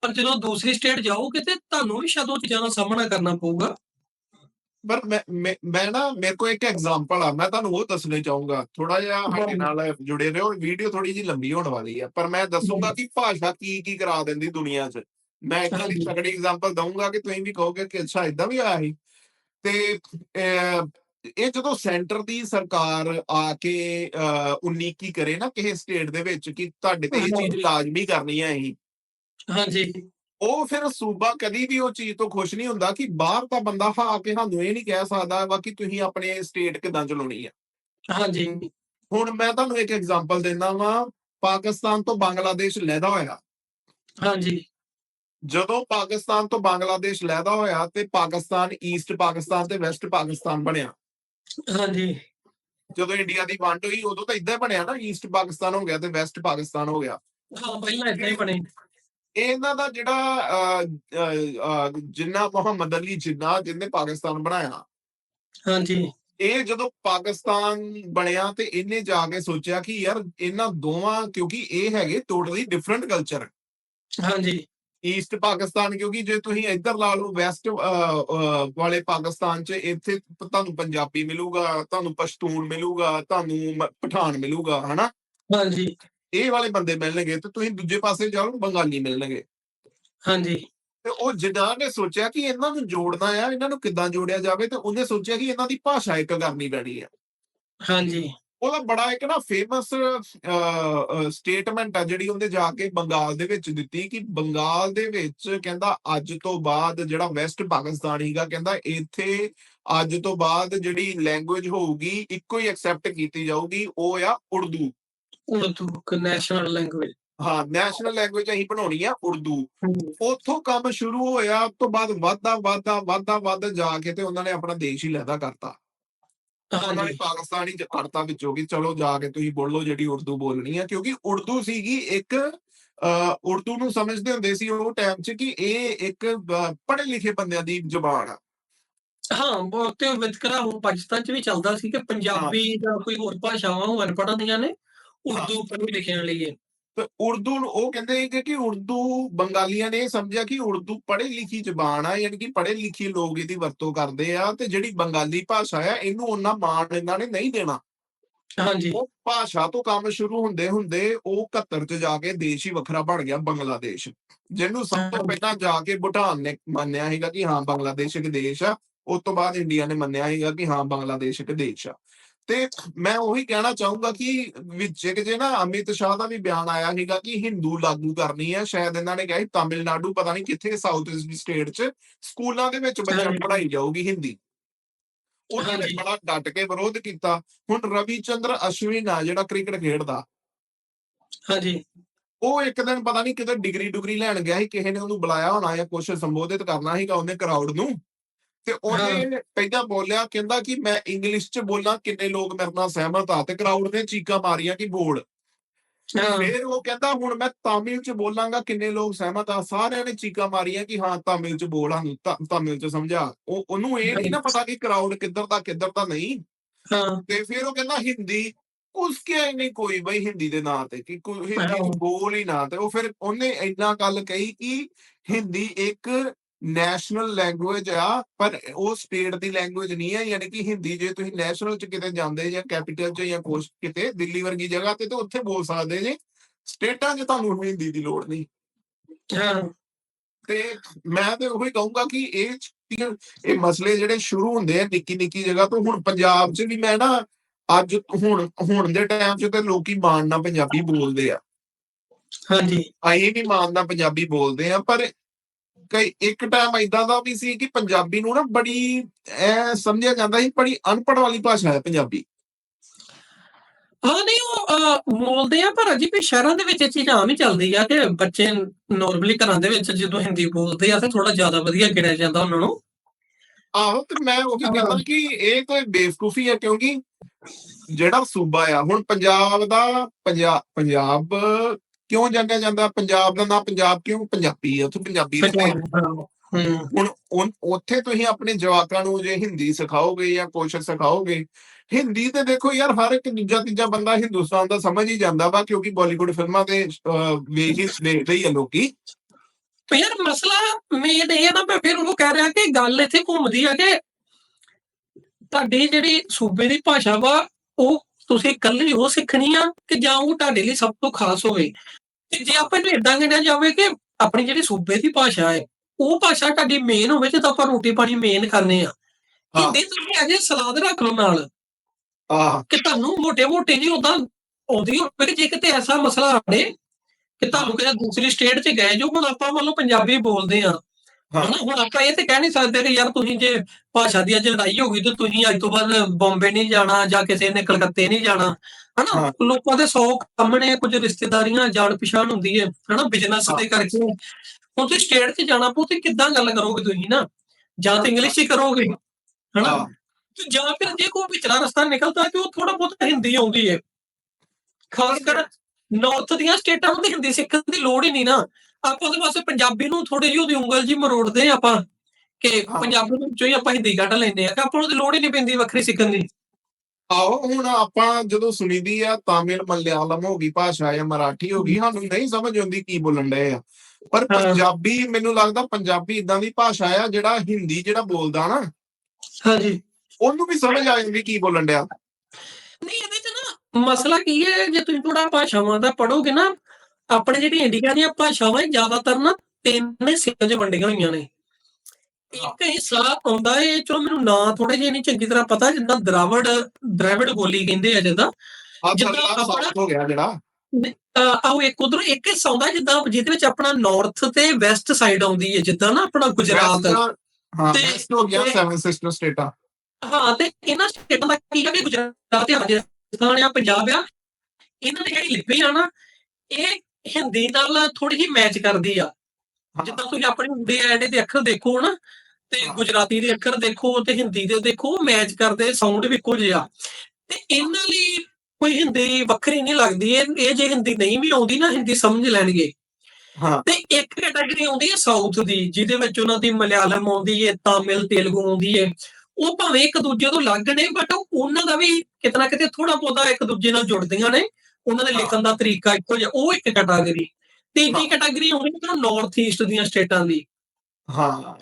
ਪਰ ਜਦੋਂ ਦੂਸਰੀ ਸਟੇਟ ਜਾਓਗੇ ਤੇ ਤੁਹਾਨੂੰ ਵੀ ਸ਼ਾਇਦ ਉਹ ਚੀਜ਼ਾਂ ਦਾ ਸਾਹਮਣਾ ਕਰਨਾ ਪਊਗਾ। ਪਰ ਮੈਂ ਮੈਂ ਮੈਂ ਨਾ ਮੇਰੇ ਕੋਲ ਇੱਕ ਐਗਜ਼ਾਮਪਲ ਆ ਮੈਂ ਤੁਹਾਨੂੰ ਉਹ ਦੱਸਣਾ ਚਾਹੂੰਗਾ। ਥੋੜਾ ਜਿਹਾ ਸਾਡੇ ਨਾਲ ਜੁੜੇ ਰਹੋ ਵੀਡੀਓ ਥੋੜੀ ਜਿਹੀ ਲੰਬੀ ਹੋਣ ਵਾਲੀ ਆ ਪਰ ਮੈਂ ਦੱਸੂਗਾ ਕਿ ਭਾਸ਼ਾ ਕੀ ਕੀ ਕਰਾ ਦਿੰਦੀ ਦੁਨੀਆ 'ਚ। ਮੈਂ ਇੱਕ ਦੀ। ਤਕੜੀ ਐਗਜ਼ਾਮਪਲ ਦਊਂਗਾ ਕਿ ਤੁਸੀਂ ਵੀ ਕਹੋਗੇ ਕਿ ਅੱਛਾ ਇਦਾਂ ਵੀ ਆਇਆ ਸੀ। ਤੇ ਇਹ ਜਦੋਂ ਸੈਂਟਰ ਦੀ ਸਰਕਾਰ ਆ ਕੇ ਉਨੀਕੀ ਕਰੇ ਨਾ ਕਿਸੇ ਸਟੇਟ ਦੇ ਵਿੱਚ ਕਿ ਤੁਹਾਡੇ ਤੇ ਇਹ ਚੀਜ਼ ਲਾਜ਼ਮੀ ਕਰਨੀ ਹੈ ਅਸੀਂ। ਹਾਂਜੀ। ਉਹ ਫਿਰ ਸੂਬਾ ਕਦੀ ਵੀ ਉਹ ਚੀਜ਼ ਤੋਂ ਖੁਸ਼ ਨਹੀਂ ਹੁੰਦਾ ਕਿ ਬਾਹਰ ਦਾ ਬੰਦਾ ਹਾ ਕੇ ਸਾਨੂੰ ਇਹ ਨਹੀਂ ਕਹਿ ਸਕਦਾ ਵਾ ਕਿ ਤੁਸੀਂ ਆਪਣੇ ਸਟੇਟ ਕਿਦਾਂ ਚਲਾਉਣੀ ਆ। ਹਾਂਜੀ। ਹੁਣ ਮੈਂ ਤੁਹਾਨੂੰ ਇੱਕ ਐਗਜ਼ਾਮਪਲ ਦਿੰਦਾ ਵਾਂ ਪਾਕਿਸਤਾਨ ਤੋਂ ਬੰਗਲਾਦੇਸ਼ ਲੈਦਾ ਹੋਇਆ। ਹਾਂਜੀ। ਜਦੋਂ ਪਾਕਿਸਤਾਨ ਤੋਂ ਬੰਗਲਾਦੇਸ਼ ਲੈਦਾ ਹੋਇਆ ਤੇ ਪਾਕਿਸਤਾਨ ਈਸਟ ਪਾਕਿਸਤਾਨ ਤੇ ਵੈਸਟ ਪਾਕਿਸਤਾਨ ਬਣਿਆ। ਹਾਂਜੀ। ਜਦੋਂ ਇੰਡੀਆ ਦੀ ਵੰਡ ਹੋਈ ਉਦੋਂ ਤਾਂ ਇਦਾਂ ਬਣਿਆ ਨਾ ਈਸਟ ਪਾਕਿਸਤਾਨ ਹੋ ਗਿਆ ਤੇ ਵੈਸਟ ਪਾਕਿਸਤਾਨ ਹੋ ਗਿਆ। ਹਾਂ ਪਹਿਲਾਂ ਇਦਾਂ ਹੀ ਬਣੇ। ਇਹਨਾਂ ਦਾ ਜਿਹੜਾ ਜਿੰਨਾ ਮੁਹੰਮਦ ਅਲੀ ਜਿੰਨਾ ਜਿਹਨੇ ਪਾਕਿਸਤਾਨ ਬਣਾਇਆ। ਹਾਂਜੀ। ਇਹ ਜਦੋਂ ਪਾਕਿਸਤਾਨ ਬਣਿਆ ਤੇ ਇਹਨੇ ਜਾ ਕੇ ਸੋਚਿਆ ਕਿ ਯਾਰ ਇਹਨਾਂ ਦੋਵਾਂ ਕਿਉਂਕਿ ਇਹ ਹੈਗੇ ਟੋਟਲੀ ਡਿਫਰੈਂਟ ਕਲਚਰ ਹਾਂਜੀ। ਈਸਟ ਪਾਕਿਸਤਾਨ ਕਿਉਂਕਿ ਜੇ ਤੁਸੀਂ ਇੱਧਰ ਲਾ ਲਓ ਵੈਸਟ ਵਾਲੇ ਪਾਕਿਸਤਾਨ 'ਚ ਇੱਥੇ ਤੁਹਾਨੂੰ ਪੰਜਾਬੀ ਮਿਲੂਗਾ ਤੁਹਾਨੂੰ ਪਸ਼ਤੂਨ ਮਿਲੂਗਾ ਤੁਹਾਨੂੰ ਪਠਾਨ ਮਿਲੂਗਾ ਹਨਾ? ਹਾਂਜੀ। ਇਹ ਵਾਲੇ ਬੰਦੇ ਮਿਲਣਗੇ ਤੇ ਤੁਸੀਂ ਦੂਜੇ ਪਾਸੇ ਜਾਓ ਬੰਗਾਲੀ ਮਿਲਣਗੇ। ਹਾਂਜੀ। ਤੇ ਉਹ ਜਿੱਦਾਂ ਨੇ ਸੋਚਿਆ ਕਿ ਇਹਨਾਂ ਨੂੰ ਜੋੜਨਾ ਆ ਇਹਨਾਂ ਨੂੰ ਕਿੱਦਾਂ ਜੋੜਿਆ ਜਾਵੇ ਤੇ ਉਹਨੇ ਸੋਚਿਆ ਕਿ ਇਹਨਾਂ ਦੀ ਭਾਸ਼ਾ ਇੱਕ ਕਰਨੀ ਪੈਣੀ ਆ। ਹਾਂਜੀ। ਉਹਦਾ ਬੜਾ ਇੱਕ ਨਾ ਫੇਮਸ ਸਟੇਟਮੈਂਟ ਆ ਜਿਹੜੀ ਉਹਨੇ ਜਾ ਕੇ ਬੰਗਾਲ ਦੇ ਵਿੱਚ ਦਿੱਤੀ ਕਿ ਬੰਗਾਲ ਦੇ ਵਿੱਚ ਕਹਿੰਦਾ ਅੱਜ ਤੋਂ ਬਾਅਦ ਜਿਹੜਾ ਵੈਸਟ ਪਾਕਿਸਤਾਨ ਹੀਗਾ ਕਹਿੰਦਾ ਇੱਥੇ ਅੱਜ ਤੋਂ ਬਾਅਦ ਜਿਹੜੀ ਲੈਂਗੁਏਜ ਹੋਊਗੀ ਇੱਕੋ ਹੀ ਐਕਸੈਪਟ ਕੀਤੀ ਜਾਊਗੀ ਉਹ ਆ ਉਰਦੂ। ਉਰਦੂ ਨੈਸ਼ਨਲ ਲੈਂਗੁਏਜ ਹਾਂ ਨੈਸ਼ਨਲ ਲੈਂਗੁਏਜ ਅਸੀਂ ਬਣਾਉਣੀ ਆ ਉਰਦੂ। ਉੱਥੋਂ ਕੰਮ ਸ਼ੁਰੂ ਹੋਇਆ ਉਸ ਤੋਂ ਬਾਅਦ ਵਾਧਾ ਵਾਧਾ ਵਾਧਾ ਵਾਧਾ ਜਾ ਕੇ ਤੇ ਉਹਨਾਂ ਨੇ ਆਪਣਾ ਦੇਸ਼ ਹੀ ਲੈਦਾ ਕਰਤਾ। ਉਹਨਾਂ ਨੇ ਪਾਕਿਸਤਾਨੀ ਚ ਕਰਤਾ ਵਿੱਚੋਂ ਕਿ ਚਲੋ ਜਾ ਕੇ ਤੁਸੀਂ ਬੋਲੋ ਜਿਹੜੀ ਉਰਦੂ ਬੋਲਣੀ ਆ ਕਿਉਂਕਿ ਉਰਦੂ ਸੀਗੀ ਇੱਕ ਉਰਦੂ ਨੂੰ ਸਮਝਦੇ ਹੁੰਦੇ ਸੀ ਉਹ ਟਾਈਮ 'ਚ ਕਿ ਇਹ ਇੱਕ ਪੜ੍ਹੇ ਲਿਖੇ ਬੰਦਿਆਂ ਦੀ ਜ਼ੁਬਾਨ ਆ। ਹਾਂ ਬਹੁਤ ਤੇ ਵਿਤਕਰਾ ਹੁਣ ਪਾਕਿਸਤਾਨ ਚ ਵੀ ਚੱਲਦਾ ਸੀ ਕਿ ਪੰਜਾਬੀ ਜਾਂ ਕੋਈ ਹੋਰ ਭਾਸ਼ਾਵਾਂ ਉਹ ਅਨਪੜ੍ਹਾਂ ਦੀਆਂ ਨੇ। ਉਰਦੂ ਪੜ੍ਹੇ ਲਿਖਿਆਂ ਲਈ ਹੈ ਤੇ ਉਰਦੂ ਨੂੰ ਉਹ ਕਹਿੰਦੇ ਸੀਗੇ ਕਿ ਉਰਦੂ ਬੰਗਾਲੀਆਂ ਨੇ ਇਹ ਸਮਝਿਆ ਕਿ ਉਰਦੂ ਪੜ੍ਹੇ ਲਿਖੀ ਜ਼ੁਬਾਨ ਆ ਯਾਨੀ ਕਿ ਪੜ੍ਹੇ ਲਿਖੇ ਲੋਕ ਇਹਦੀ ਵਰਤੋਂ ਕਰਦੇ ਆ ਤੇ ਜਿਹੜੀ ਬੰਗਾਲੀ ਭਾਸ਼ਾ ਆ ਇਹਨੂੰ ਉਹਨਾਂ ਮਾਣ ਇਹਨਾਂ ਨੇ ਨਹੀਂ ਦੇਣਾ। ਹਾਂਜੀ। ਉਹ ਭਾਸ਼ਾ ਤੋਂ ਕੰਮ ਸ਼ੁਰੂ ਹੁੰਦੇ ਹੁੰਦੇ ਉਹ 71 ਚ ਜਾ ਕੇ ਦੇਸ਼ ਹੀ ਵੱਖਰਾ ਬਣ ਗਿਆ ਬੰਗਲਾਦੇਸ਼। ਜਿਹਨੂੰ ਸਭ ਤੋਂ। ਪਹਿਲਾਂ ਜਾ ਕੇ ਭੂਟਾਨ ਨੇ ਮੰਨਿਆ ਸੀਗਾ ਕਿ ਹਾਂ ਬੰਗਲਾਦੇਸ਼ ਇੱਕ ਦੇਸ਼ ਆ। ਉਸ ਤੋਂ ਬਾਅਦ ਇੰਡੀਆ ਨੇ ਮੰਨਿਆ ਸੀਗਾ ਕਿ ਹਾਂ ਬੰਗਲਾਦੇਸ਼ ਇੱਕ ਦੇਸ਼ ਆ। ਤੇ ਮੈਂ ਉਹੀ ਕਹਿਣਾ ਚਾਹੂੰਗਾ ਕਿ ਵਿੱਚ ਇੱਕ ਜੇ ਨਾ ਅਮਿਤ ਸ਼ਾਹ ਦਾ ਵੀ ਬਿਆਨ ਆਇਆ ਸੀਗਾ ਕਿ ਹਿੰਦੂ ਲਾਗੂ ਕਰਨੀ ਆ ਸ਼ਾਇਦ ਇਹਨਾਂ ਨੇ ਕਿਹਾ ਸੀ ਤਾਮਿਲਨਾਡੂ ਪਤਾ ਨਹੀਂ ਕਿੱਥੇ ਸਾਊਥ ਈਸਟ ਸਟੇਟ 'ਚ ਸਕੂਲਾਂ ਦੇ ਵਿੱਚ ਬੱਚਿਆਂ ਨੂੰ। ਪੜ੍ਹਾਈ ਜਾਊਗੀ ਹਿੰਦੀ। ਉਹਨਾਂ ਨੇ। ਬੜਾ ਡਟ ਕੇ ਵਿਰੋਧ ਕੀਤਾ। ਹੁਣ ਰਵੀ ਚੰਦਰ ਅਸ਼ਵਿਨ ਆ ਜਿਹੜਾ ਕ੍ਰਿਕਟ ਖੇਡਦਾ। ਹਾਂਜੀ। ਉਹ ਇੱਕ ਦਿਨ ਪਤਾ ਨਹੀਂ ਕਿਤੇ ਡਿਗਰੀ ਡੁਗਰੀ ਲੈਣ ਗਿਆ ਸੀ ਕਿਸੇ ਨੇ ਉਹਨੂੰ ਬੁਲਾਇਆ ਹੋਣਾ ਜਾਂ ਕੁਝ ਸੰਬੋਧਿਤ ਕਰਨਾ ਸੀਗਾ ਉਹਨੇ ਕਰਾਊਡ ਨੂੰ। ਤੇ ਉਹਨੇ ਪਹਿਲਾਂ ਬੋਲਿਆ ਕਹਿੰਦਾ ਕਿ ਮੈਂ ਇੰਗਲਿਸ਼ 'ਚ ਬੋਲਾਂ ਕਿੰਨੇ ਲੋਕ ਮੇਰੇ ਨਾਲ ਸਹਿਮਤ ਆ। ਤੇ ਕਰਾਊਡ ਨੇ ਚੀਕਾਂ ਮਾਰੀਆਂ ਕਿ ਬੋਲ। ਫਿਰ ਉਹ ਕਹਿੰਦਾ ਹੁਣ ਮੈਂ ਤਾਮਿਲ 'ਚ ਬੋਲਾਂਗਾ ਕਿੰਨੇ ਲੋਕ ਸਹਿਮਤ ਆ? ਸਾਰਿਆਂ ਨੇ ਚੀਕਾਂ ਮਾਰੀਆਂ ਕਿ ਹਾਂ ਤਾਮਿਲ 'ਚ ਬੋਲ ਤਾਮਿਲ 'ਚ ਸਮਝਾ। ਉਹ ਉਹਨੂੰ ਇਹ ਨਹੀਂ ਨਾ ਪਤਾ ਕਿ ਕਰਾਊਡ ਕਿੱਧਰ ਦਾ ਕਿੱਧਰ ਦਾ ਨਹੀਂ। ਹਾਂ। ਤੇ ਫਿਰ ਉਹ ਕਹਿੰਦਾ ਹਿੰਦੀ ਉਸਕੇ ਨਹੀਂ ਕੋਈ ਬਈ ਹਿੰਦੀ ਦੇ ਨਾਂ ਤੇ ਕਿ ਕੋਈ ਹਿੰਦੀ। ਬੋਲ ਹੀ ਨਾ ਤੇ। ਉਹ ਫਿਰ ਉਹਨੇ ਇੰਨਾ ਗੱਲ ਕਹੀ ਕਿ ਹਿੰਦੀ ਇੱਕ ਨੈਸ਼ਨਲ ਲੈਂਗੁਏਜ ਆ ਪਰ ਉਹ ਸਟੇਟ ਦੀ ਲੈਂਗੁਏਜ ਨਹੀਂ ਹੈ ਯਾਨੀ ਕਿ ਹਿੰਦੀ ਜੇ ਤੁਸੀਂ ਨੈਸ਼ਨਲ ਚ ਕਿਤੇ ਜਾਂਦੇ ਜਾਂ ਕੈਪੀਟਲ ਚ ਜਾਂ ਕੁਛ ਕਿਤੇ ਦਿੱਲੀ ਵਰਗੀ ਜਗ੍ਹਾ ਤੇ ਤੇ ਉੱਥੇ ਬੋਲ ਸਕਦੇ ਜੇ। ਸਟੇਟਾਂ 'ਚ ਤੁਹਾਨੂੰ ਹਿੰਦੀ ਦੀ ਲੋੜ ਨਹੀਂ। ਤੇ ਮੈਂ ਤੇ ਉਹੀ ਕਹੂੰਗਾ ਕਿ ਇਹ ਇਹ ਮਸਲੇ ਜਿਹੜੇ ਸ਼ੁਰੂ ਹੁੰਦੇ ਆ ਨਿੱਕੀ ਨਿੱਕੀ ਜਗ੍ਹਾ ਤੋਂ ਹੁਣ ਪੰਜਾਬ 'ਚ ਵੀ ਮੈਂ ਨਾ ਅੱਜ ਹੁਣ ਹੁਣ ਦੇ ਟਾਈਮ 'ਚ ਤੇ ਲੋਕੀ ਮਾਣ ਨਾਲ ਪੰਜਾਬੀ ਬੋਲਦੇ ਆ। ਹਾਂਜੀ। ਅਸੀਂ ਵੀ ਮਾਣ ਨਾਲ ਪੰਜਾਬੀ ਬੋਲਦੇ ਆ ਪਰ ਕਈ ਇੱਕ ਟਾਈਮ ਇਦਾਂ ਦਾ ਵੀ ਸੀ ਕਿ ਪੰਜਾਬੀ ਨੂੰ ਨਾ ਬੜੀ ਐ ਸਮਝਿਆ ਜਾਂਦਾ ਸੀ ਬੜੀ ਅਨਪੜ੍ਹ ਵਾਲੀ ਭਾਸ਼ਾ ਹੈ ਪੰਜਾਬੀ ਹਾਂ ਨਹੀਂ ਉਹ ਬੋਲਦੇ ਆ ਪਰ ਅਜੇ ਵੀ ਸ਼ਹਿਰਾਂ ਦੇ ਵਿੱਚ ਇਹ ਚੀਜ਼ ਆਮ ਹੀ ਚੱਲਦੀ ਆ ਕਿ ਬੱਚੇ ਨਾਰਮਲੀ ਘਰਾਂ ਦੇ ਵਿੱਚ ਜਦੋਂ ਹਿੰਦੀ ਬੋਲਦੇ ਆ ਤੇ ਥੋੜਾ ਜ਼ਿਆਦਾ ਵਧੀਆ ਗਿਣਿਆ ਜਾਂਦਾ ਉਹਨਾਂ ਨੂੰ ਆਹੋ ਤੇ ਮੈਂ ਉਹ ਹਾਂ। ਕਹਿੰਦਾ ਕਿ ਇਹ ਕੋਈ ਬੇਵਕੂਫੀ ਹੈ ਕਿਉਂਕਿ ਜਿਹੜਾ ਸੂਬਾ ਆ ਹੁਣ ਪੰਜਾਬ ਦਾ ਪੰਜਾਬ ਪੰਜਾਬ ਕਿਉਂ ਜਾਣਿਆ ਜਾਂਦਾ? ਪੰਜਾਬ ਦਾ ਨਾਂ ਪੰਜਾਬ ਕਿਉਂ? ਪੰਜਾਬੀ ਆ ਉੱਥੇ ਪੰਜਾਬੀ। ਹੂੰ। ਹੁਣ ਉੱਥੇ ਤੁਸੀਂ ਆਪਣੇ ਜਵਾਕਾਂ ਨੂੰ ਜੇ ਹਿੰਦੀ ਸਿਖਾਓਗੇ ਜਾਂ ਕੁਛ ਸਿਖਾਓਗੇ ਹਿੰਦੀ ਤੇ ਦੇਖੋ ਯਾਰ ਹਰ ਇੱਕ ਦੂਜਾ ਤੀਜਾ ਬੰਦਾ ਹਿੰਦੁਸਤਾਨ ਦਾ ਸਮਝ ਹੀ ਜਾਂਦਾ ਵਾ ਕਿਉਂਕਿ ਬਾਲੀਵੁੱਡ ਫਿਲਮਾਂ ਦੇ ਅਹ, ਵੇਖ ਹੀ ਦੇਖਦੇ ਹੀ ਆ ਲੋਕੀ। ਯਾਰ ਮਸਲਾ ਮੇਨ ਇਹ ਨਾ ਮੈਂ ਫਿਰ ਉਹਨੂੰ ਕਹਿ ਰਿਹਾ ਕਿ ਗੱਲ ਇੱਥੇ ਘੁੰਮਦੀ ਆ ਕਿ ਤੁਹਾਡੀ ਜਿਹੜੀ ਸੂਬੇ ਦੀ ਭਾਸ਼ਾ ਵਾ ਉਹ ਤੁਸੀਂ ਇਕੱਲੀ ਉਹ ਸਿੱਖਣੀ ਆ ਕਿ ਜਾਂ ਉਹ ਤੁਹਾਡੇ ਲਈ ਸਭ ਤੋਂ ਖਾਸ ਹੋਵੇ। ਤੇ ਜੇ ਆਪਾਂ ਇਹਨੂੰ ਇਦਾਂ ਗਿਣਿਆ ਜਾਵੇ ਕਿ ਆਪਣੀ ਜਿਹੜੀ ਸੂਬੇ ਦੀ ਭਾਸ਼ਾ ਹੈ ਉਹ ਭਾਸ਼ਾ ਤੁਹਾਡੀ ਮੇਨ ਹੋਵੇ ਜਦੋਂ ਆਪਾਂ ਰੋਟੀ ਪਾਣੀ ਮੇਨ ਕਰਨੇ ਆ। ਹਿੰਦੀ ਤੁਸੀਂ ਅਜੇ ਸਲਾਦ ਰੱਖ ਲਓ ਨਾਲ। ਆਹ। ਕਿ ਤੁਹਾਨੂੰ ਮੋਟੇ ਮੋਟੇ ਜੀ ਉਦਾਂ ਆਉਂਦੀ ਹੋਵੇ ਕਿ ਜੇ ਕਿਤੇ ਐਸਾ ਮਸਲਾ ਆਵੇ ਕਿ ਤੁਹਾਨੂੰ ਕਿਤੇ ਦੂਸਰੀ ਸਟੇਟ 'ਚ ਗਏ ਜੋ ਹੁਣ ਆਪਾਂ ਮੰਨ ਲਓ ਪੰਜਾਬੀ ਬੋਲਦੇ ਆ ਹਾਂ। ਹਨਾ ਹੁਣ ਆਪਾਂ ਇਹ ਤੇ ਕਹਿ ਨਹੀਂ ਸਕਦੇ ਕਿ ਯਾਰ ਤੁਸੀਂ ਜੇ ਭਾਸ਼ਾ ਦੀ ਅੱਜ ਲੜਾਈ ਹੋ ਗਈ ਤੇ ਤੁਸੀਂ ਅੱਜ ਤੋਂ ਬਾਅਦ ਬੰਬੇ ਨਹੀਂ ਜਾਣਾ ਜਾਂ ਕਿਸੇ ਨੇ ਕਲਕੱਤੇ ਨਹੀਂ ਜਾਣਾ। ਹਨਾ। ਲੋਕਾਂ ਦੇ 100 ਕੰਮ ਨੇ ਕੁਝ ਰਿਸ਼ਤੇਦਾਰੀਆਂ ਜਾਣ ਪਛਾਣ ਹੁੰਦੀ ਹੈ ਹਨਾ? ਬਿਜ਼ਨਸ। ਦੇ ਕਰਕੇ। ਹੁਣ ਤੁਸੀਂ ਸਟੇਟ 'ਚ ਜਾਣਾ ਪਊ ਤੇ ਕਿੱਦਾਂ ਗੱਲ ਕਰੋਗੇ ਤੁਸੀਂ ਨਾ ਜਾਂ ਤਾਂ ਇੰਗਲਿਸ਼ ਹੀ ਕਰੋਗੇ ਹਨਾ? ਤੇ ਜਾਂ ਫਿਰ ਜੇ ਕੋਈ ਵਿਚਲਾ ਰਸਤਾ ਨਿਕਲਦਾ ਤੇ ਉਹ ਥੋੜਾ ਬਹੁਤ ਹਿੰਦੀ ਆਉਂਦੀ ਹੈ। ਖਾਸ ਕਰ ਨਾਰਥ ਦੀਆਂ ਸਟੇਟਾਂ ਨੂੰ ਹਿੰਦੀ ਸਿੱਖਣ ਦੀ ਲੋੜ ਹੀ ਨਹੀਂ ਨਾ। ਆਪਾਂ ਉਹਦੇ ਵਾਸਤੇ ਪੰਜਾਬੀ ਨੂੰ ਥੋੜੀ ਜਿਹੀ ਉਹਦੀ ਉਂਗਲ ਜੀ ਮਰੋੜਦੇ ਆਪਾਂ ਕਿ। ਪੰਜਾਬੀ ਦੇ ਵਿੱਚੋਂ ਹੀ ਆਪਾਂ ਹਿੰਦੀ ਕੱਢ ਲੈਂਦੇ ਆ ਕਿ ਆਪਾਂ ਨੂੰ ਲੋੜ ਹੀ ਨਹੀਂ ਪੈਂਦੀ ਵੱਖਰੀ ਸਿੱਖਣ ਦੀ। ਆਓ ਹੁਣ ਆਪਾਂ ਜਦੋਂ ਸੁਣੀਦੀ ਆ ਤਾਮਿਲ ਮਲਿਆਲਮ ਹੋ ਗਈ ਭਾਸ਼ਾ ਜਾਂ ਮਰਾਠੀ ਹੋ ਗਈ ਸਾਨੂੰ ਨਹੀਂ ਸਮਝ ਆਉਂਦੀ ਕੀ ਬੋਲਣ ਡਏ ਆ। ਪਰ। ਪੰਜਾਬੀ ਮੈਨੂੰ ਲੱਗਦਾ ਪੰਜਾਬੀ ਇਦਾਂ ਦੀ ਭਾਸ਼ਾ ਆ ਜਿਹੜਾ ਹਿੰਦੀ ਜਿਹੜਾ ਬੋਲਦਾ ਨਾ ਹਾਂਜੀ। ਉਹਨੂੰ ਵੀ ਸਮਝ ਆ ਜਾਂਦੀ ਕੀ ਬੋਲਣ ਡਿਆ। ਨਹੀਂ ਇਹਦੇ ਚ ਨਾ ਮਸਲਾ ਕੀ ਹੈ ਜੇ ਤੁਸੀਂ ਥੋੜਾ ਭਾਸ਼ਾਵਾਂ ਦਾ ਪੜੋਗੇ ਨਾ ਆਪਣੇ ਜਿਹੜੀ ਇੰਡੀਆ ਦੀਆਂ ਭਾਸ਼ਾਵਾਂ ਜ਼ਿਆਦਾਤਰ ਨਾ ਤਿੰਨ ਹਿੱਸਿਆਂ 'ਚ ਵੰਡੀਆਂ ਹੋਈਆਂ ਨੇ। ਇੱਕ ਹਿੱਸਾ ਆਉਂਦਾ ਏ ਚਲੋ ਮੈਨੂੰ ਨਾਂ ਥੋੜੇ ਜਿਹੇ ਨਹੀਂ ਚੰਗੀ ਤਰ੍ਹਾਂ ਪਤਾ ਜਿੱਦਾਂ ਦਰਾਵੜ ਦਰਾਵੜ ਬੋਲੀ ਕਹਿੰਦੇ ਆ ਜਿੱਦਾਂ। ਆ ਜਿੱਦਾਂ ਆਪਣਾ- ਹੋ ਗਿਆ ਜਿਹੜਾ। ਆਓ ਇੱਕ ਉਧਰੋਂ ਇੱਕ ਹਿੱਸਾ ਆਉਂਦਾ ਜਿੱਦਾਂ ਜਿਹਦੇ ਵਿੱਚ ਆਪਣਾ ਨਾਰਥ ਤੇ ਵੈਸਟ ਸਾਈਡ ਆਉਂਦੀ ਹੈ ਜਿੱਦਾਂ ਨਾ ਆਪਣਾ ਗੁਜਰਾਤ। ਹਾਂ ਤੇ- ਵੈਸਟ ਹੋ ਗਿਆ ਸੈਵਨ ਸਿਸਟਰ ਸਟੇਟਾਂ ਹਾਂ ਤੇ ਇਹਨਾਂ ਸਟੇਟਾਂ ਦਾ ਕੀ ਹੈ ਕਿ ਗੁਜਰਾਤ ਤੇ ਰਾਜਸਥਾਨ ਆ ਪੰਜਾਬ ਆ ਇਹਨਾਂ ਦੀ ਜਿਹੜੀ ਲਿਪੀ ਆ ਨਾ ਇਹ ਹਿੰਦੀ ਨਾਲ ਥੋੜੀ ਜਿਹੀ ਮੈਚ ਕਰਦੀ ਆ। ਜਿੱਦਾਂ ਤੁਸੀਂ ਆਪਣੇ ਹੁੰਦੇ ਆ ਇਹਦੇ ਦੇ ਅੱਖਰ ਦੇਖੋ ਨਾ ਤੇ। ਗੁਜਰਾਤੀ ਦੇ ਅੱਖਰ ਦੇਖੋ ਤੇ ਹਿੰਦੀ ਦੇ ਦੇਖੋ ਮੈਚ ਕਰਦੇ ਸਾਊਂਡ ਵੀ ਇੱਕੋ ਜਿਹਾ ਤੇ ਇਹਨਾਂ ਲਈ ਕੋਈ ਹਿੰਦੀ ਵੱਖਰੀ ਨਹੀਂ ਲੱਗਦੀ ਇਹ ਜੇ ਹਿੰਦੀ ਨਹੀਂ ਵੀ ਆਉਂਦੀ ਨਾ ਹਿੰਦੀ ਸਮਝ ਲੈਣਗੇ। ਹਾਂ। ਤੇ ਇੱਕ ਕੈਟਾਗਰੀ ਆਉਂਦੀ ਹੈ ਸਾਊਥ ਦੀ ਜਿਹਦੇ ਵਿੱਚ ਉਹਨਾਂ ਦੀ ਮਲਿਆਲਮ ਆਉਂਦੀ ਹੈ ਤਾਮਿਲ ਤੇਲਗੂ ਆਉਂਦੀ ਹੈ। ਉਹ ਭਾਵੇਂ ਇੱਕ ਦੂਜੇ ਤੋਂ ਅਲੱਗ ਨੇ ਬਟ ਉਹਨਾਂ ਦਾ ਵੀ ਕਿਤਨਾ ਕਿਤੇ ਥੋੜਾ ਬਹੁਤਾ ਇੱਕ ਦੂਜੇ ਨਾਲ ਜੁੜਦੀਆਂ ਨੇ। ਉਹਨਾਂ ਦੇ। ਲਿਖਣ ਦਾ ਤਰੀਕਾ ਇੱਕੋ ਜਿਹਾ ਉਹ ਇੱਕ ਕੈਟਾਗਰੀ ਤੀਜੀ। ਕੈਟਾਗਰੀ ਆਉਂਦੀ ਹੈ ਨਾਰਥ ਈਸਟ ਦੀਆਂ ਸਟੇਟਾਂ ਦੀ। ਹਾਂ।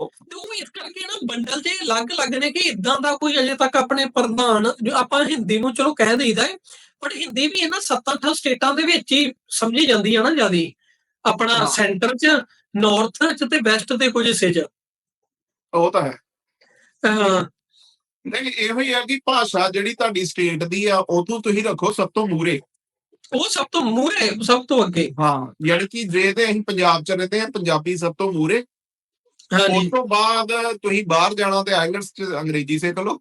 ਤੇ ਉਹ ਇਸ ਕਰਕੇ ਨਾ ਬੰਡਲ ਜੇ ਅਲੱਗ-ਅਲੱਗ ਨੇ ਕਿ ਇਦਾਂ ਦਾ ਕੋਈ ਅਜੇ ਤੱਕ ਆਪਣੇ ਪ੍ਰਧਾਨ ਜੋ ਆਪਾਂ ਹਿੰਦੀ ਨੂੰ ਚਲੋ ਕਹਿ ਦਈਦਾ ਹੈ ਪਰ ਹਿੰਦੀ ਵੀ ਇਹਨਾਂ 7-8 ਸਟੇਟਾਂ ਦੇ ਵਿੱਚ ਹੀ ਸਮਝੀ ਜਾਂਦੀ ਹੈ ਨਾ ਜਿਆਦੀ। ਆਪਣਾ ਹਾਂ। ਸੈਂਟਰ 'ਚ ਨਾਰਥ 'ਚ ਤੇ ਵੈਸਟ ਦੇ ਕੁਝ ਹਿੱਸੇ 'ਚ। ਉਹ ਤਾਂ ਹੈ। ਅਹ ਨਹੀਂ ਇਹੋ ਹੀ ਹੈ ਕਿ ਭਾਸ਼ਾ ਜਿਹੜੀ ਤੁਹਾਡੀ ਸਟੇਟ ਦੀ ਆ ਉਦੋਂ ਤੁਸੀਂ ਰੱਖੋ ਸਭ ਤੋਂ ਮੂਰੇ ਉਹ ਸਭ ਤੋਂ ਮੂਹਰੇ ਸਭ ਤੋਂ ਅੱਗੇ। ਹਾਂ ਯਾਨੀ ਕਿ ਜੇ ਤੇ ਅਸੀਂ ਪੰਜਾਬ ਚ ਰਹਿੰਦੇ ਆ ਪੰਜਾਬੀ ਸਭ ਤੋਂ ਮੂਰੇ ਉਸ ਤੋਂ ਬਾਅਦ ਤੁਸੀਂ ਬਾਹਰ ਜਾਣਾ ਤੇ ਆਇਲਟਸ ਚ ਅੰਗਰੇਜ਼ੀ ਸਿੱਖ ਲਓ।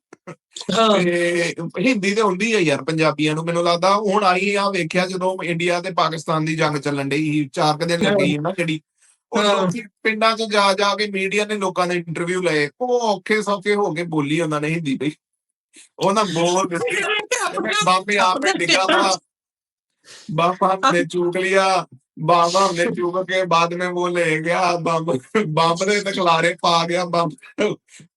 ਤੇ ਹਿੰਦੀ ਤੇ ਹੁੰਦੀ ਹੈ ਯਾਰ ਪੰਜਾਬੀਆਂ ਨੂੰ ਮੈਨੂੰ ਲੱਗਦਾ। ਹੁਣ ਆਈ ਆ ਵੇਖਿਆ ਜਦੋਂ ਇੰਡੀਆ ਤੇ ਪਾਕਿਸਤਾਨ ਦੀ ਜੰਗ ਚੱਲਣ ਡਈ ਚਾਰ ਕ ਲੱਗੀ ਨਾ ਜਿਹੜੀ। ਉਹ ਪਿੰਡਾਂ 'ਚ ਜਾ ਜਾ ਕੇ ਮੀਡੀਆ ਨੇ ਲੋਕਾਂ ਦੇ ਇੰਟਰਵਿਊ ਲਏ। ਉਹ ਔਖੇ ਸੌਖੇ ਹੋ ਕੇ ਬੋਲੀ ਉਹਨਾਂ ਨੇ ਹਿੰਦੀ ਬਈ। ਉਹਨਾਂ ਬੋਲ ਬਾਪੇ ਆਪੇ ਡਿੱਗਾ ਦਾ ਬਾਪਾ ਨੇ ਚੂਕ ਲਿਆ। बाप हमने चूक के बाद में वो ले गया बम ਬੰਬ ਦੇ ਤਕਲਾਰੇ ਪਾ ਗਿਆ ਬੰਬ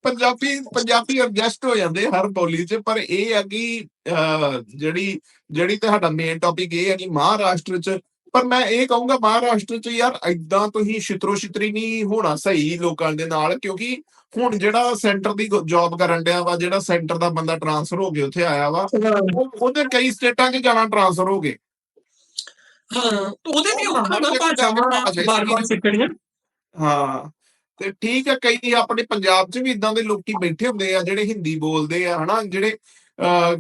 ਪੰਜਾਬੀ ਪੰਜਾਬੀ ਐਡਜਸਟ ਹੋ ਜਾਂਦੇ ਹਰ ਬੋਲੀ 'ਚ ਪਰ ਇਹ ਆ ਕਿ ਅਹ, ਜਿਹੜੀ ਜਿਹੜੀ ਤੁਹਾਡਾ ਮੇਨ ਟੌਪਿਕ ਇਹ ਹੈ ਕਿ ਮਹਾਰਾਸ਼ਟਰ 'ਚ ਪਰ ਮੈਂ ਇਹ ਕਹੂੰਗਾ ਮਹਾਰਾਸ਼ਟਰ 'ਚ ਯਾਰ ਐਦਾਂ ਤੁਸੀਂ ਛਿਤਰੋ ਛਿਤਰੀ ਨਹੀਂ ਹੋਣਾ ਸਹੀ ਲੋਕਾਂ ਦੇ ਨਾਲ ਕਿਉਂਕਿ ਹੁਣ ਜਿਹੜਾ ਸੈਂਟਰ ਦੀ ਜੌਬ ਕਰਨ ਡਿਆ ਵਾ ਜਿਹੜਾ ਸੈਂਟਰ ਦਾ ਬੰਦਾ ਟ੍ਰਾਂਸਫਰ ਹੋ ਕੇ ਉੱਥੇ ਆਇਆ ਵਾ ਉਹ- ਉਹਦੇ ਕਈ ਸਟੇਟਾਂ 'ਚ ਜਾਣਾ ਟ੍ਰਾਂਸਫਰ ਹੋ ਗਏ ਹਾਂ ਉਹਦੇ ਵੀ ਉਹ ਔਖਾ ਨਾ ਹਰ ਭਾਸ਼ਾਵਾਂ ਭਾਸ਼ਾ ਹੀ ਬਾਰ-ਬਾਰ ਸਿੱਖਣੀਆਂ। ਹਾਂ ਤੇ ਠੀਕ ਹੈ ਕਈ ਆਪਣੇ ਪੰਜਾਬ 'ਚ ਵੀ ਇਦਾਂ ਦੇ ਲੋਕੀ ਬੈਠੇ ਹੁੰਦੇ ਆ ਜਿਹੜੇ ਹਿੰਦੀ ਬੋਲਦੇ ਆ ਹਨਾ ਜਿਹੜੇ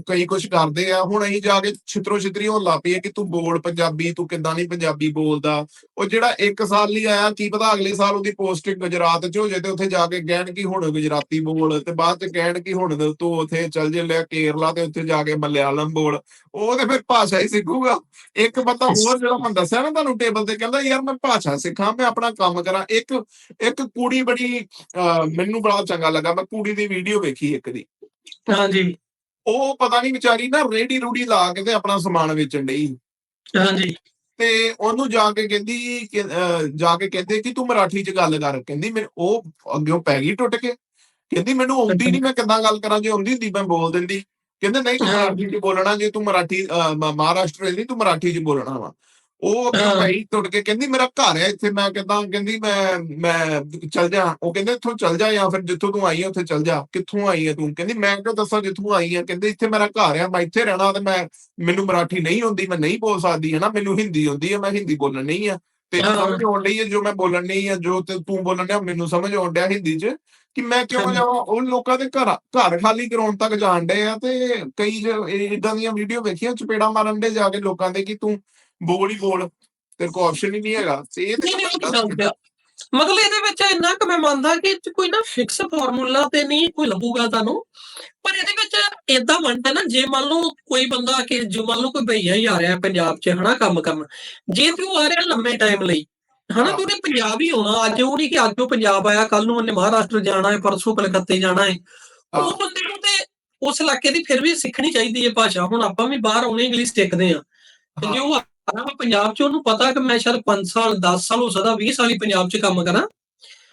ਕਈ ਕੁਝ ਕਰਦੇ ਆ। ਹੁਣ ਅਸੀਂ ਜਾ ਕੇ ਛਿਤਰੋ ਛਿਤਰੀ ਹੋਣ ਲੱਗ ਪਈ ਆ ਕਿ ਤੂੰ ਬੋਲ ਪੰਜਾਬੀ ਤੂੰ ਕਿੱਦਾਂ ਨਹੀਂ ਪੰਜਾਬੀ ਬੋਲਦਾ। ਉਹ ਜਿਹੜਾ ਇੱਕ ਸਾਲ ਲਈ ਆਇਆ ਕੀ ਪਤਾ ਅਗਲੇ ਸਾਲ ਉਹਦੀ ਪੋਸਟਿੰਗ ਗੁਜਰਾਤ 'ਚ ਹੋ ਜਾਏ ਤੇ ਉੱਥੇ ਜਾ ਕੇ ਕਹਿਣ ਕਿ ਹੁਣ ਗੁਜਰਾਤੀ ਬੋਲ ਤੇ ਬਾਅਦ 'ਚ ਕਹਿਣ ਕਿ ਹੁਣ ਤੂੰ ਉੱਥੇ ਚੱਲ ਜੇ ਲੈ ਕੇਰਲਾ ਤੇ ਉੱਥੇ ਜਾ ਕੇ ਮਲਿਆਲਮ ਬੋਲ। ਉਹ ਤੇ ਫਿਰ ਭਾਸ਼ਾ ਹੀ ਸਿੱਖੂਗਾ। ਇੱਕ ਬੰਦਾ ਹੋਰ ਜਿਹੜਾ ਮੈਂ ਦੱਸਿਆ ਨਾ ਤੁਹਾਨੂੰ ਟੇਬਲ ਤੇ ਕਹਿੰਦਾ ਯਾਰ ਮੈਂ ਭਾਸ਼ਾ ਸਿੱਖਾਂ ਮੈਂ ਆਪਣਾ ਕੰਮ ਕਰਾਂ। ਇੱਕ ਇੱਕ ਕੁੜੀ ਬੜੀ ਅਹ, ਮੈਨੂੰ ਬੜਾ ਚੰਗਾ ਲੱਗਾ। ਮੈਂ ਕੁੜੀ ਦੀ ਵੀਡੀਓ ਵੇਖੀ ਇੱਕ ਦੀ। ਹਾਂਜੀ। ਉਹ ਪਤਾ ਨਹੀਂ ਵਿਚਾਰੀ ਨਾ ਰੇੜੀ ਰੂੜੀ ਲਾ ਕੇ ਤੇ ਆਪਣਾ ਸਮਾਨ ਵੇਚਣ ਡਈ ਹਾਂਜੀ। ਤੇ ਉਹਨੂੰ ਜਾ ਕੇ ਕਹਿੰਦੀ ਜਾ ਕੇ ਕਹਿੰਦੇ ਕਿ ਤੂੰ ਮਰਾਠੀ 'ਚ ਗੱਲ ਕਰ। ਕਹਿੰਦੀ ਮੈਂ ਉਹ ਅੱਗਿਓਂ ਪੈ ਗਈ ਟੁੱਟ ਕੇ। ਕਹਿੰਦੀ ਮੈਨੂੰ ਆਉਂਦੀ ਨਹੀਂ ਮੈਂ ਕਿੱਦਾਂ ਗੱਲ ਕਰਾਂ? ਜੇ ਆਉਂਦੀ ਹੁੰਦੀ ਮੈਂ ਬੋਲ ਦਿੰਦੀ। ਕਹਿੰਦੇ ਨਹੀਂ ਤੂੰ। ਮਰਾਠੀ 'ਚ ਬੋਲਣਾ ਜੇ ਤੂੰ ਮਰਾਠੀ ਮਹਾਰਾਸ਼ਟਰ ਦੀ ਤੂੰ ਮਰਾਠੀ 'ਚ ਬੋਲਣਾ ਵਾ। ਉਹ ਗਈ ਟੁੱਟ ਕੇ ਕਹਿੰਦੀ ਮੇਰਾ ਘਰ ਹੈ ਇੱਥੇ। ਮੈਂ ਕਿੱਦਾਂ ਕਹਿੰਦੀ ਮੈਂ ਮੈਂ ਚੱਲ ਜਾ। ਉਹ ਕਹਿੰਦੇ ਇੱਥੋਂ ਚੱਲ ਜਾ ਜਾਂ ਫਿਰ ਜਿੱਥੋਂ ਤੂੰ ਆਈ ਹੈ ਉੱਥੇ ਚੱਲ ਜਾ। ਕਿੱਥੋਂ ਆਈ ਹੈ ਤੂੰ? ਕਹਿੰਦੀ ਮੈਂ ਕਿਉਂ ਦੱਸਾਂ ਜਿੱਥੋਂ ਆਈ ਹੈ? ਕਹਿੰਦੇ ਇੱਥੇ ਮੇਰਾ ਘਰ ਹੈ ਮੈਂ ਇੱਥੇ ਰਹਿਣਾ ਤੇ ਮੈਂ ਮੈਨੂੰ ਮਰਾਠੀ ਨਹੀਂ ਆਉਂਦੀ ਮੈਂ ਨਹੀਂ ਬੋਲ ਸਕਦੀ ਹੈ ਨਾ ਮੈਨੂੰ ਹਿੰਦੀ ਆਉਂਦੀ ਹੈ ਮੈਂ ਹਿੰਦੀ ਬੋਲਣ ਨਹੀਂ ਆ ਤੇ। ਸਮਝ ਆਉਣ ਡਈ ਹੈ ਜੋ ਮੈਂ ਬੋਲਣ ਨਹੀਂ ਆ ਜੋ ਤੇ ਤੂੰ ਬੋਲਣ ਡਿਆ ਮੈਨੂੰ ਸਮਝ ਆਉਣ ਡਿਆ ਹਿੰਦੀ 'ਚ ਕਿ ਮੈਂ ਕਿਉਂ। ਜਾਵਾਂ? ਉਹ ਲੋਕਾਂ ਦੇ ਘਰ ਘਰ ਖਾਲੀ ਕਰਾਉਣ ਤੱਕ ਜਾਣ ਡਏ ਆ ਤੇ ਕਈ ਇਦਾਂ ਦੀਆਂ ਵੀਡੀਓ ਵੇਖੀਆਂ ਚਪੇੜਾ ਮਾਰਨ ਦੇ ਜਾ ਕੇ ਲੋਕਾਂ ਦੇ ਕਿ ਤੂੰ ਬੋਲ ਹੀ ਬੋਲ ਤੇਰੇ ਕੋਲ ਆਪਸ਼ਨ ਹੀ ਨਹੀਂ ਹੈਗਾ। ਤੇ ਇਹ ਤਾਂ। ਮਤਲਬ ਇਹਦੇ ਵਿੱਚ ਇੰਨਾ ਕੁ ਮੈਂ ਮੰਨਦਾ ਕਿ ਕੋਈ ਨਾ ਫਿਕਸ ਫਾਰਮੂਲਾ ਤੇ ਨਹੀਂ ਕੋਈ ਲੱਭੂਗਾ ਤੁਹਾਨੂੰ। ਪਰ ਇਹਦੇ ਵਿੱਚ ਇਦਾਂ ਬਣਦਾ ਨਾ ਜੇ ਮੰਨ ਲਓ ਕੋਈ ਬੰਦਾ ਕਿ ਜੋ ਮੰਨ ਲਓ ਕੋਈ ਭਈਆ ਹੀ ਆ ਰਿਹਾ ਪੰਜਾਬ 'ਚ ਹਨਾ ਕੰਮ ਕਰਨ। ਜੇ ਤੇ ਉਹ ਆ ਰਿਹਾ ਲੰਮੇ ਟਾਈਮ ਲਈ ਹਨਾ ਤੇ ਉਹਨੇ ਪੰਜਾਬ ਹੀ ਆਉਣਾ। ਅੱਜ ਉਹ ਨਹੀਂ ਕਿ ਅੱਜ ਉਹ ਪੰਜਾਬ ਆਇਆ ਕੱਲ ਨੂੰ ਉਹਨੇ ਮਹਾਰਾਸ਼ਟਰ ਜਾਣਾ ਹੈ ਪਰਸੋਂ ਕਲਕੱਤੇ ਜਾਣਾ ਹੈ। ਉਹ। ਬੰਦੇ ਨੂੰ ਤੇ ਉਸ ਇਲਾਕੇ ਦੀ ਫਿਰ ਵੀ ਸਿੱਖਣੀ ਚਾਹੀਦੀ ਹੈ ਭਾਸ਼ਾ। ਹੁਣ ਆਪਾਂ ਵੀ ਬਾਹਰ ਆਉਣੇ ਇੰਗਲਿਸ਼ ਸਿੱਖਦੇ ਆ ਤੇ ਜੇ ਉਹ ਵਾ ਪੰਜਾਬ 'ਚ ਉਹਨੂੰ ਪਤਾ ਕਿ ਮੈਂ ਸ਼ਾਇਦ 5 ਸਾਲ 10 ਸਾਲ ਹੋ ਸਕਦਾ 20 ਸਾਲ ਹੀ ਪੰਜਾਬ 'ਚ ਕੰਮ ਕਰਾਂ।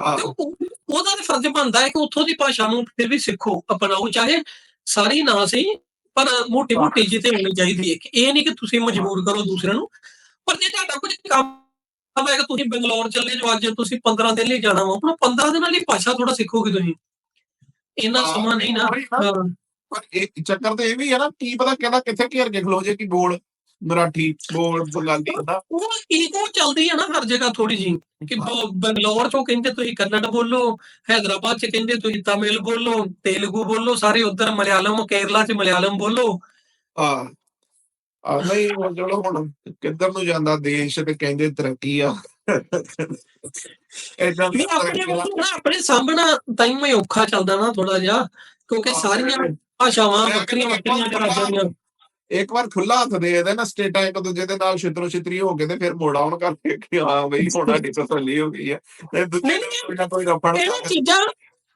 ਹਾਂ ਤੇ ਉਹ- ਉਹਦਾ ਤੇ ਫਰਜ਼ ਬਣਦਾ ਹੈ ਕਿ ਉੱਥੋਂ ਦੀ ਭਾਸ਼ਾ ਨੂੰ ਫਿਰ ਵੀ ਸਿੱਖੋ। ਅਪਣਾਓ ਚਾਹੇ ਸਾਰੀ ਨਾ ਸਹੀ ਪਰ ਮੋਟੀ ਮੋਟੀ ਜਿਹੀ ਤੇ ਹੋਣੀ ਚਾਹੀਦੀ ਹੈ। ਕਿ ਇਹ ਨਹੀਂ ਕਿ ਤੁਸੀਂ ਮਜਬੂਰ ਕਰੋ ਦੂਸਰਿਆਂ ਨੂੰ। ਪਰ ਜੇ ਤੁਹਾਡਾ ਕੁਝ ਕੰਮ ਹੈ ਕਿ ਤੁਸੀਂ ਬੰਗਲੌਰ ਚੱਲੇ ਜੋ ਅੱਜ ਤੁਸੀਂ 15 ਦਿਨ ਲਈ ਜਾਣਾ ਵਾ ਹੁਣ 15 ਦਿਨਾਂ ਲਈ ਭਾਸ਼ਾ ਥੋੜਾ ਸਿੱਖੋਗੇ ਤੁਸੀਂ। ਇੰਨਾ ਹਾਂ, ਸਮਾਂ ਨਹੀਂ ਨਾ। ਹਾਂ। ਪਰ ਇਹ ਚੱਕਰ ਤੇ ਇਹ ਵੀ ਹੈ ਨਾ ਕੀ ਪਤਾ ਕਹਿੰਦਾ ਕਿੱਥੇ ਘੇਰ ਕੇ ਖਲੋ ਜੇ ਕਿ ਬੋਲ। ਮਰਾਠੀ ਬੋਲ ਬੰਗਾਲੀ ਦਾ ਉਹ ਈਗੋ ਚੱਲਦੀ ਹੈ ਨਾ ਹਰ ਜਗ੍ਹਾ ਥੋੜੀ ਜੀ ਕਿ ਬੰਗਲੌਰ ਚੋਂ ਕਹਿੰਦੇ ਤੁਸੀਂ ਕੰਨੜ ਬੋਲੋ ਹੈਦਰਾਬਾਦ ਚ ਕਹਿੰਦੇ ਤੁਸੀਂ ਤਮਿਲ ਬੋਲੋ ਤੇਲਗੂ ਬੋਲੋ ਸਾਰੇ ਉਧਰ ਮਲਿਆਲਮ ਕੇਰਲਾ ਚ ਮਲਿਆਲਮ ਬੋਲੋ। ਆ ਆ ਨਹੀਂ ਉਹ ਚਲੋ ਹੁਣ ਕਿੱਧਰ ਨੂੰ ਜਾਂਦਾ ਦੇਸ਼ ਤੇ ਕਹਿੰਦੇ ਤਰੱਕੀ ਆ। ਇਦਾਂ ਆਪਣੇ ਨਾ ਸਾਹਮਣਾ ਤਾਈਓ ਹੀ ਔਖਾ ਚੱਲਦਾ ਨਾ ਥੋੜਾ ਜਿਹਾ ਕਿਉਂਕਿ ਸਾਰੀਆਂ ਭਾਸ਼ਾਵਾਂ ਮੈਂ ਵੱਖਰੀਆਂ ਵੱਖਰੀਆਂ ਕਰਾਉਂਦੀਆਂ ਇੱਕ ਵਾਰ ਖੁੱਲਾ ਹੱਥ ਦੇ ਦੇ ਨਾ ਸਟੇਟਾਂ ਇੱਕ ਦੂਜੇ ਦੇ ਨਾਲ ਛਿੱਤਰੋ ਛਿੱਤਰੀ ਹੋ ਕੇ ਤੇ ਫਿਰ ਮੋੜ ਆਉਣ ਕਰਕੇ ਕਿ ਹਾਂ ਬਈ ਹੁਣ ਸਾਡੀ ਤਸੱਲੀ ਹੋ ਗਈ ਹੈ। ਤੇ ਦੂਜੇ ਨਹੀਂ, ਨਾਲ ਕੋਈ ਰਫੜ ਇਹ ਚੀਜ਼ਾਂ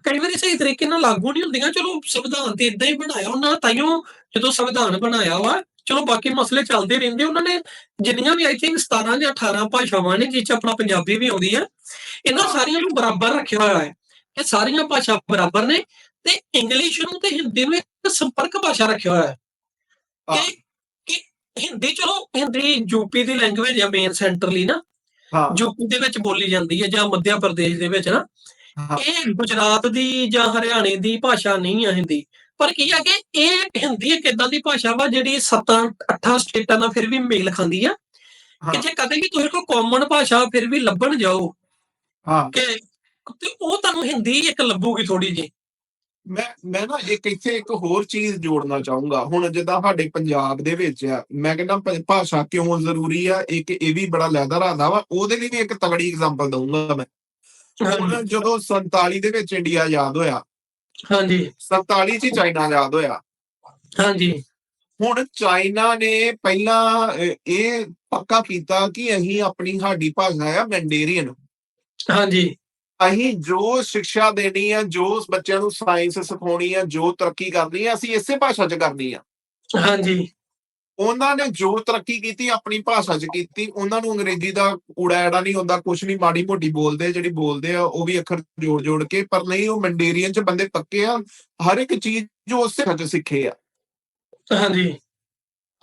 ਕਈ ਵਾਰੀ ਸਹੀ ਤਰੀਕੇ ਨਾਲ ਲਾਗੂ ਨਹੀਂ ਹੁੰਦੀਆਂ। ਚਲੋ ਸੰਵਿਧਾਨ ਤੇ ਇਦਾਂ ਹੀ ਬਣਾਇਆ ਉਹਨਾਂ ਨੇ ਤਾਈਓ ਜਦੋਂ ਸੰਵਿਧਾਨ ਬਣਾਇਆ ਵਾ ਚਲੋ ਬਾਕੀ ਮਸਲੇ ਚੱਲਦੇ ਰਹਿੰਦੇ। ਉਹਨਾਂ ਨੇ ਜਿੰਨੀਆਂ ਵੀ ਆਈ ਥਿੰਕ 17 ਜਾਂ 18 ਭਾਸ਼ਾਵਾਂ ਨੇ ਜਿਸ ਚ ਆਪਣਾ ਪੰਜਾਬੀ ਵੀ ਆਉਂਦੀ ਹੈ ਇਹਨਾਂ ਸਾਰੀਆਂ ਨੂੰ ਬਰਾਬਰ ਰੱਖਿਆ ਹੋਇਆ ਹੈ। ਇਹ ਸਾਰੀਆਂ ਭਾਸ਼ਾ ਬਰਾਬਰ ਨੇ ਤੇ ਇੰਗਲਿਸ਼ ਨੂੰ ਤੇ ਹਿੰਦੀ ਨੂੰ ਇੱਕ ਸੰਪਰਕ ਭਾਸ਼ਾ ਰੱਖਿਆ ਹੋਇਆ ਹੈ। ਕਿ ਹਿੰਦੀ ਚਲੋ ਹਿੰਦੀ ਯੂਪੀ ਦੀ ਲੈਂਗੁਏਜ ਹੈ ਮੇਨ ਸੈਂਟਰਲੀ ਨਾ। ਹਾਂ। ਯੂਪੀ ਦੇ ਵਿੱਚ ਬੋਲੀ ਜਾਂਦੀ ਹੈ ਜਾਂ ਮੱਧ ਪ੍ਰਦੇਸ਼ ਦੇ ਵਿੱਚ ਨਾ। ਇਹ ਗੁਜਰਾਤ ਦੀ ਜਾਂ ਹਰਿਆਣੇ ਦੀ ਭਾਸ਼ਾ ਨਹੀਂ ਹੈ ਹਿੰਦੀ। ਪਰ ਕੀ ਹੈ ਕਿ ਇਹ ਹਿੰਦੀ ਇੱਕ ਇਦਾਂ ਦੀ ਭਾਸ਼ਾ ਵਾ ਜਿਹੜੀ ਸੱਤਾਂ ਅੱਠਾਂ ਸਟੇਟਾਂ ਨਾਲ ਫਿਰ ਵੀ ਮੇਲ ਖਾਂਦੀ ਆ। ਕਿ। ਜੇ ਕਦੇ ਵੀ ਤੁਸੀਂ ਕੋਈ ਕਾਮਨ ਭਾਸ਼ਾ ਫਿਰ ਵੀ ਲੱਭਣ ਜਾਓ। ਹਾਂ। ਕਿ ਤੇ ਉਹ ਤੁਹਾਨੂੰ ਹਿੰਦੀ ਇੱਕ ਲੱਭੂਗੀ ਥੋੜੀ ਜੀ ਮੈਂ ਮੈਂ ਨਾ ਇੱਕ ਇੱਥੇ ਇੱਕ ਹੋਰ ਚੀਜ਼ ਜੋੜਨਾ ਚਾਹੂੰਗਾ। ਹੁਣ ਜਿੱਦਾਂ ਸਾਡੇ ਪੰਜਾਬ ਦੇ ਵਿੱਚ ਆ ਮੈਂ ਕਹਿੰਦਾ ਭਾਸ਼ਾ ਕਿਉਂ ਜ਼ਰੂਰੀ ਆ? ਇੱਕ ਇਹ ਵੀ ਬੜਾ ਲੈਦਰ ਆਦਾ ਵਾ ਉਹਦੇ ਲਈ ਵੀ ਇੱਕ ਤਗੜੀ ਐਗਜ਼ਾਮਪਲ ਦਊਂਗਾ ਮੈਂ। ਹੁਣ ਜਦੋਂ 47 ਦੇ ਵਿੱਚ ਇੰਡੀਆ ਆਜ਼ਾਦ ਹੋਇਆ ਹਾਂਜੀ। 47 ਚ ਚਾਈਨਾ ਆਜ਼ਾਦ ਹੋਇਆ। ਹਾਂਜੀ। ਹੁਣ ਚਾਈਨਾ ਨੇ ਪਹਿਲਾਂ ਇਹ ਪੱਕਾ ਕੀਤਾ ਕਿ ਅਸੀਂ ਆਪਣੀ ਸਾਡੀ ਭਾਸ਼ਾ ਆ ਮੈਂਡੇਰੀਅਨ। ਹਾਂਜੀ। ਅਸੀਂ ਜੋ ਸਿੱਖਿਆ ਦੇਣੀ ਆ ਜੋ ਬੱਚਿਆਂ ਨੂੰ ਸਾਇੰਸ ਸਿਖਾਉਣੀ ਆ ਜੋ ਤਰੱਕੀ ਕਰਨੀ ਆ ਅਸੀਂ ਇਸੇ ਭਾਸ਼ਾ 'ਚ ਕਰਨੀ ਆ। ਹਾਂਜੀ। ਉਹਨਾਂ ਨੇ ਜੋ ਤਰੱਕੀ ਕੀਤੀ ਆਪਣੀ ਭਾਸ਼ਾ 'ਚ ਕੀਤੀ ਉਹਨਾਂ ਨੂੰ ਅੰਗਰੇਜ਼ੀ ਦਾ ਊੜਾ ਐੜਾ ਨਹੀਂ ਹੁੰਦਾ ਕੁਛ ਨਹੀਂ ਮਾੜੀ ਮੋਟੀ ਬੋਲਦੇ ਜਿਹੜੀ ਬੋਲਦੇ ਆ ਉਹ ਵੀ ਅੱਖਰ ਜੋੜ ਜੋੜ ਕੇ ਪਰ ਨਹੀਂ ਉਹ ਮੰਡੇਰੀਅਨ 'ਚ ਬੰਦੇ ਪੱਕੇ ਆ ਹਰ ਇੱਕ ਚੀਜ਼ ਜੋ ਉਸੇ ਭਾਸ਼ਾ 'ਚ ਸਿੱਖੇ ਆ। ਹਾਂਜੀ।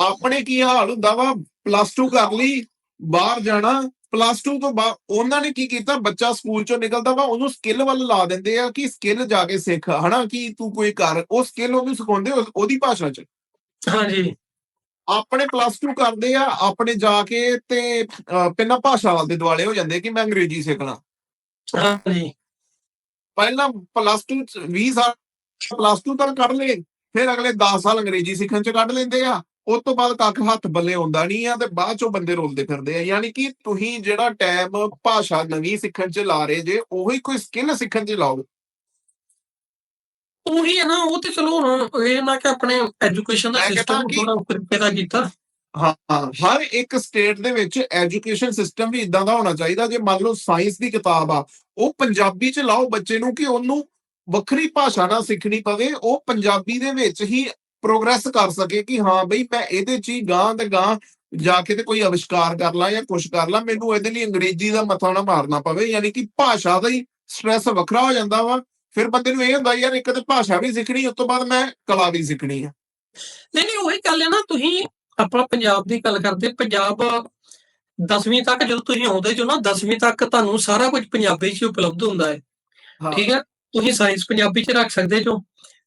ਆਪਣੇ ਕੀ ਹਾਲ ਹੁੰਦਾ ਵਾ? ਪਲੱਸ 2 ਕਰ ਲਈ ਬਾਹਰ ਜਾਣਾ ਪਲੱਸ 2 ਤੋਂ ਬਾਅਦ ਉਹਨਾਂ ਨੇ ਕੀ ਕੀਤਾ? ਬੱਚਾ ਸਕੂਲ ਚੋਂ ਨਿਕਲਦਾ ਵਾ ਉਹਨੂੰ ਸਕਿੱਲ ਵੱਲ ਲਾ ਦਿੰਦੇ ਆ ਕਿ ਸਕਿੱਲ ਜਾ ਕੇ ਸਿੱਖ ਹਨਾ? ਕਿ ਤੂੰ ਕੋਈ ਕਰ। ਉਹ ਸਕਿੱਲ ਉਹਨੂੰ ਸਿਖਾਉਂਦੇ ਉਹਦੀ ਭਾਸ਼ਾ 'ਚ। ਹਾਂਜੀ। ਆਪਣੇ ਪਲੱਸ 2 ਕਰਦੇ ਆ ਆਪਣੇ ਜਾ ਕੇ ਤੇ ਪਹਿਲਾਂ ਭਾਸ਼ਾ ਵੱਲ ਦੇ ਦੁਆਲੇ ਹੋ ਜਾਂਦੇ ਕਿ ਮੈਂ ਅੰਗਰੇਜ਼ੀ ਸਿੱਖਣਾ। ਹਾਂਜੀ। ਪਹਿਲਾਂ ਪਲੱਸ 2 ਚ 20 ਸਾਲ ਪਲੱਸ 2 ਤੱਕ ਕਰ ਲਏ ਫਿਰ ਅਗਲੇ 10 ਸਾਲ ਅੰਗਰੇਜ਼ੀ ਸਿੱਖਣ ਚ ਕੱਢ ਲੈਂਦੇ ਆ। ਉਸ ਤੋਂ ਬਾਅਦ ਕੱਖ ਹੱਥ ਬੱਲੇ ਆਉਂਦਾ ਨਹੀਂ ਆ ਤੇ ਬਾਅਦ ਚੋਂ ਬੰਦੇ ਰੋਲਦੇ ਫਿਰਦੇ ਆ। ਯਾਨੀ ਕਿ ਤੁਸੀਂ ਜਿਹੜਾ ਟਾਈਮ ਭਾਸ਼ਾ ਨਵੀਂ ਸਿੱਖਣ ਚ ਲਾ ਰਹੇ ਜੇ ਉਹੀ ਕੋਈ ਸਕਿੱਲ ਸਿੱਖਣ ਚ ਲਾਓ ਉਹੀ ਹੈ ਨਾ ਉਹ ਤੇ ਚਲੋ ਹੁਣ ਇਹ ਨਾ ਕਿ ਆਪਣੇ ਐਜੂਕੇਸ਼ਨ ਦਾ ਸਿਸਟਮ ਥੋੜਾ ਤਰੀਕੇ ਦਾ ਕੀਤਾ। ਹਾਂ ਹਾਂ, ਹਰ ਇੱਕ ਸਟੇਟ ਦੇ ਵਿੱਚ ਐਜੂਕੇਸ਼ਨ ਸਿਸਟਮ ਵੀ ਇਦਾਂ ਦਾ ਹੋਣਾ ਚਾਹੀਦਾ ਜੇ ਮੰਨ ਲਓ ਸਾਇੰਸ ਦੀ ਕਿਤਾਬ ਆ ਉਹ ਪੰਜਾਬੀ ਚ ਲਾਓ ਬੱਚੇ ਨੂੰ ਕਿ ਉਹਨੂੰ ਵੱਖਰੀ ਭਾਸ਼ਾ ਨਾ ਸਿੱਖਣੀ ਪਵੇ ਉਹ ਪੰਜਾਬੀ ਦੇ ਵਿੱਚ ਹੀ ਪ੍ਰੋਗਰੈਸ ਕਰ ਸਕੇ ਕਿ ਹਾਂ ਬਈ ਮੈਂ ਇਹਦੇ ਚ ਹੀ ਗਾਂ ਤੇ ਗਾਂ ਜਾ ਕੇ ਤੇ ਕੋਈ ਆਵਿਸ਼ਕਾਰ ਕਰ ਲਾਂ ਜਾਂ ਕੁਝ ਕਰ ਲਾਂ ਮੈਨੂੰ ਇਹਦੇ ਲਈ ਅੰਗਰੇਜ਼ੀ ਦਾ ਮੱਥਾ ਨਾ ਮਾਰਨਾ ਪਵੇ ਯਾਨੀ ਕਿ ਭਾਸ਼ਾ ਦਾ ਹੀ ਸਟ੍ਰੈਸ ਵੱਖਰਾ ਹੋ ਜਾਂਦਾ ਵਾ। ਫਿਰ ਬੰਦੇ ਨੂੰ ਇਹ ਹੁੰਦਾ ਯਾਰ ਇੱਕ ਤੇ ਭਾਸ਼ਾ ਵੀ ਸਿੱਖਣੀ ਉਸ ਤੋਂ ਬਾਅਦ ਮੈਂ ਕਲਾ ਵੀ ਸਿੱਖਣੀ ਆ। ਨਹੀਂ ਨਹੀਂ ਉਹੀ ਗੱਲ ਹੈ ਨਾ ਤੁਸੀਂ ਆਪਾਂ ਪੰਜਾਬ ਦੀ ਗੱਲ ਕਰਦੇ ਪੰਜਾਬ 10ਵੀਂ ਤੱਕ ਜਦੋਂ ਤੁਸੀਂ ਆਉਂਦੇ ਜੋ ਨਾ 10ਵੀਂ ਤੱਕ ਤੁਹਾਨੂੰ ਸਾਰਾ ਕੁਝ ਪੰਜਾਬੀ 'ਚ ਹੀ ਉਪਲਬਧ ਹੁੰਦਾ ਹਾਂ। ਠੀਕ ਹੈ? ਤੁਸੀਂ ਸਾਇੰਸ ਪੰਜਾਬੀ 'ਚ ਰੱਖ ਸਕਦੇ ਜੋ।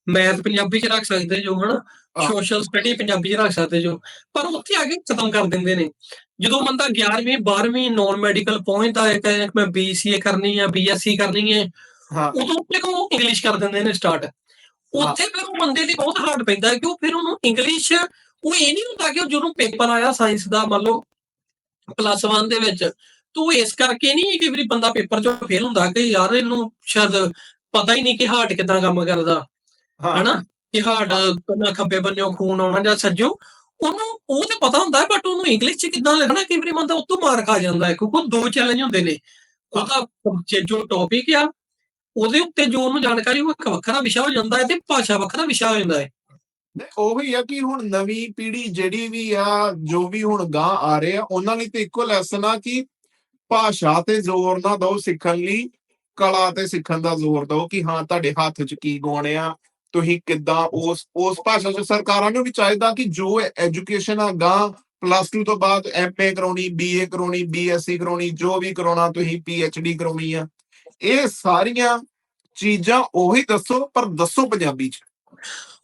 ਮੈਥ ਪੰਜਾਬੀ 'ਚ ਰੱਖ ਸਕਦੇ ਜੋ ਹਨਾ। ਸੋਸ਼ਲ ਸਟੱਡੀ ਪੰਜਾਬੀ 'ਚ ਰੱਖ ਸਕਦੇ ਜੋ। ਪਰ ਉੱਥੇ ਆ ਕੇ ਖਤਮ ਕਰ ਦਿੰਦੇ ਨੇ। ਜਦੋਂ ਬੰਦਾ 11ਵੀਂ 12ਵੀਂ ਨਾਨ ਮੈਡੀਕਲ ਪਹੁੰਚਦਾ ਹੈ ਕਿ ਮੈਂ BCA ਕਰਨੀ ਹੈ BSc ਕਰਨੀ ਹੈ ਹਾਂ। ਉਦੋਂ ਉੱਤੇ ਕੋ ਇੰਗਲਿਸ਼ ਕਰ ਦਿੰਦੇ ਨੇ ਸਟਾਰਟ ਉੱਥੇ ਫਿਰ ਉਹ ਬੰਦੇ ਦੀ ਬਹੁਤ ਹਾਰਡ ਪੈਂਦਾ ਕਿ ਉਹ ਫਿਰ ਉਹਨੂੰ ਇੰਗਲਿਸ਼ ਉਹ ਇਹ ਨਹੀਂ ਹੁੰਦਾ ਕਿ ਉਹ ਜਦੋਂ ਪੇਪਰ ਆਇਆ ਸਾਇੰਸ ਦਾ ਮੰਨ ਲਓ ਪਲੱਸ 1 ਦੇ ਵਿੱਚ ਤੂੰ ਇਸ ਕਰਕੇ ਨਹੀਂ ਕਿ ਵੀ ਬੰਦਾ ਪੇਪਰ ਚੋਂ ਫੇਲ ਹੁੰਦਾ ਕਿ ਯਾਰ ਇਹਨੂੰ ਸ਼ਾਇਦ ਪਤਾ ਹੀ ਨਹੀਂ ਕਿ ਹਾਰਟ ਕਿਦਾਂ ਕੰਮ ਕਰਦਾ। ਹਨਾ? ਕਿ ਹਾਰਟ ਕੰਨਾ ਖੱਬੇ ਬੰਨਿਓ ਖੂਨ ਆਉਣਾ ਜਾਂ ਸੱਜੋ ਉਹਨੂੰ ਉਹ ਤੇ ਪਤਾ ਹੁੰਦਾ ਹੈ ਬਟ ਉਹਨੂੰ ਇੰਗਲਿਸ਼ ਚ ਕਿਦਾਂ ਲਿਖਣਾ ਕਈ ਵਾਰੀ ਬੰਦਾ ਉਤੋਂ ਮਾਰ ਖਾ ਜਾਂਦਾ ਹੈ ਕਿਉਂਕਿ ਦੋ ਚੈਲੰਜ ਹੁੰਦੇ ਨੇ। ਉਹਦਾ ਜੇ ਟੌਪਿਕ ਆ ਉਹਦੇ ਉੱਤੇ ਜੋ ਉਹਨੂੰ ਜਾਣਕਾਰੀ ਉਹ ਇੱਕ ਵੱਖਰਾ ਵਿਸ਼ਾ ਹੋ ਜਾਂਦਾ ਹੈ ਤੇ ਭਾਸ਼ਾ ਵੱਖਰਾ ਵਿਸ਼ਾ ਹੋ ਜਾਂਦਾ ਹੈ। ਉਹੀ ਆ ਕਿ ਹੁਣ ਨਵੀਂ ਪੀੜ੍ਹੀ ਜਿਹੜੀ ਵੀ ਆ ਜੋ ਵੀ ਹੁਣ ਗਾਂ ਆ ਰਹੇ ਆ ਉਹਨਾਂ ਲਈ ਤੇ ਇੱਕੋ ਲੈਸਨ ਆ ਕਿ ਭਾਸ਼ਾ ਤੇ ਜ਼ੋਰ ਨਾ ਦਿਓ ਸਿੱਖਣ ਲਈ ਕਲਾ ਤੇ ਸਿੱਖਣ ਦਾ ਜ਼ੋਰ ਦਿਓ ਕਿ ਹਾਂ ਤੁਹਾਡੇ ਹੱਥ 'ਚ ਕੀ ਗੁਣ ਆ ਤੁਸੀਂ ਕਿੱਦਾਂ ਉਸ ਉਸ ਭਾਸ਼ਾ 'ਚ ਸਰਕਾਰਾਂ ਨੂੰ ਵੀ ਚਾਹੀਦਾ ਕਿ ਜੋ ਐਜੂਕੇਸ਼ਨ ਆ ਗਾਂ ਪਲੱਸ 2 ਤੋਂ ਬਾਅਦ ਐਮਏ ਕਰਾਉਣੀ ਬੀਏ ਕਰਾਉਣੀ ਬੀਐਸਸੀ ਕਰਾਉਣੀ ਜੋ ਵੀ ਕਰਾਉਣਾ ਤੁਸੀਂ ਪੀਐਚਡੀ ਕਰਾਉਣੀ ਆ ਇਹ ਸਾਰੀਆਂ ਚੀਜ਼ਾਂ ਉਹੀ ਦੱਸੋ ਪਰ ਦੱਸੋ ਪੰਜਾਬੀ 'ਚ।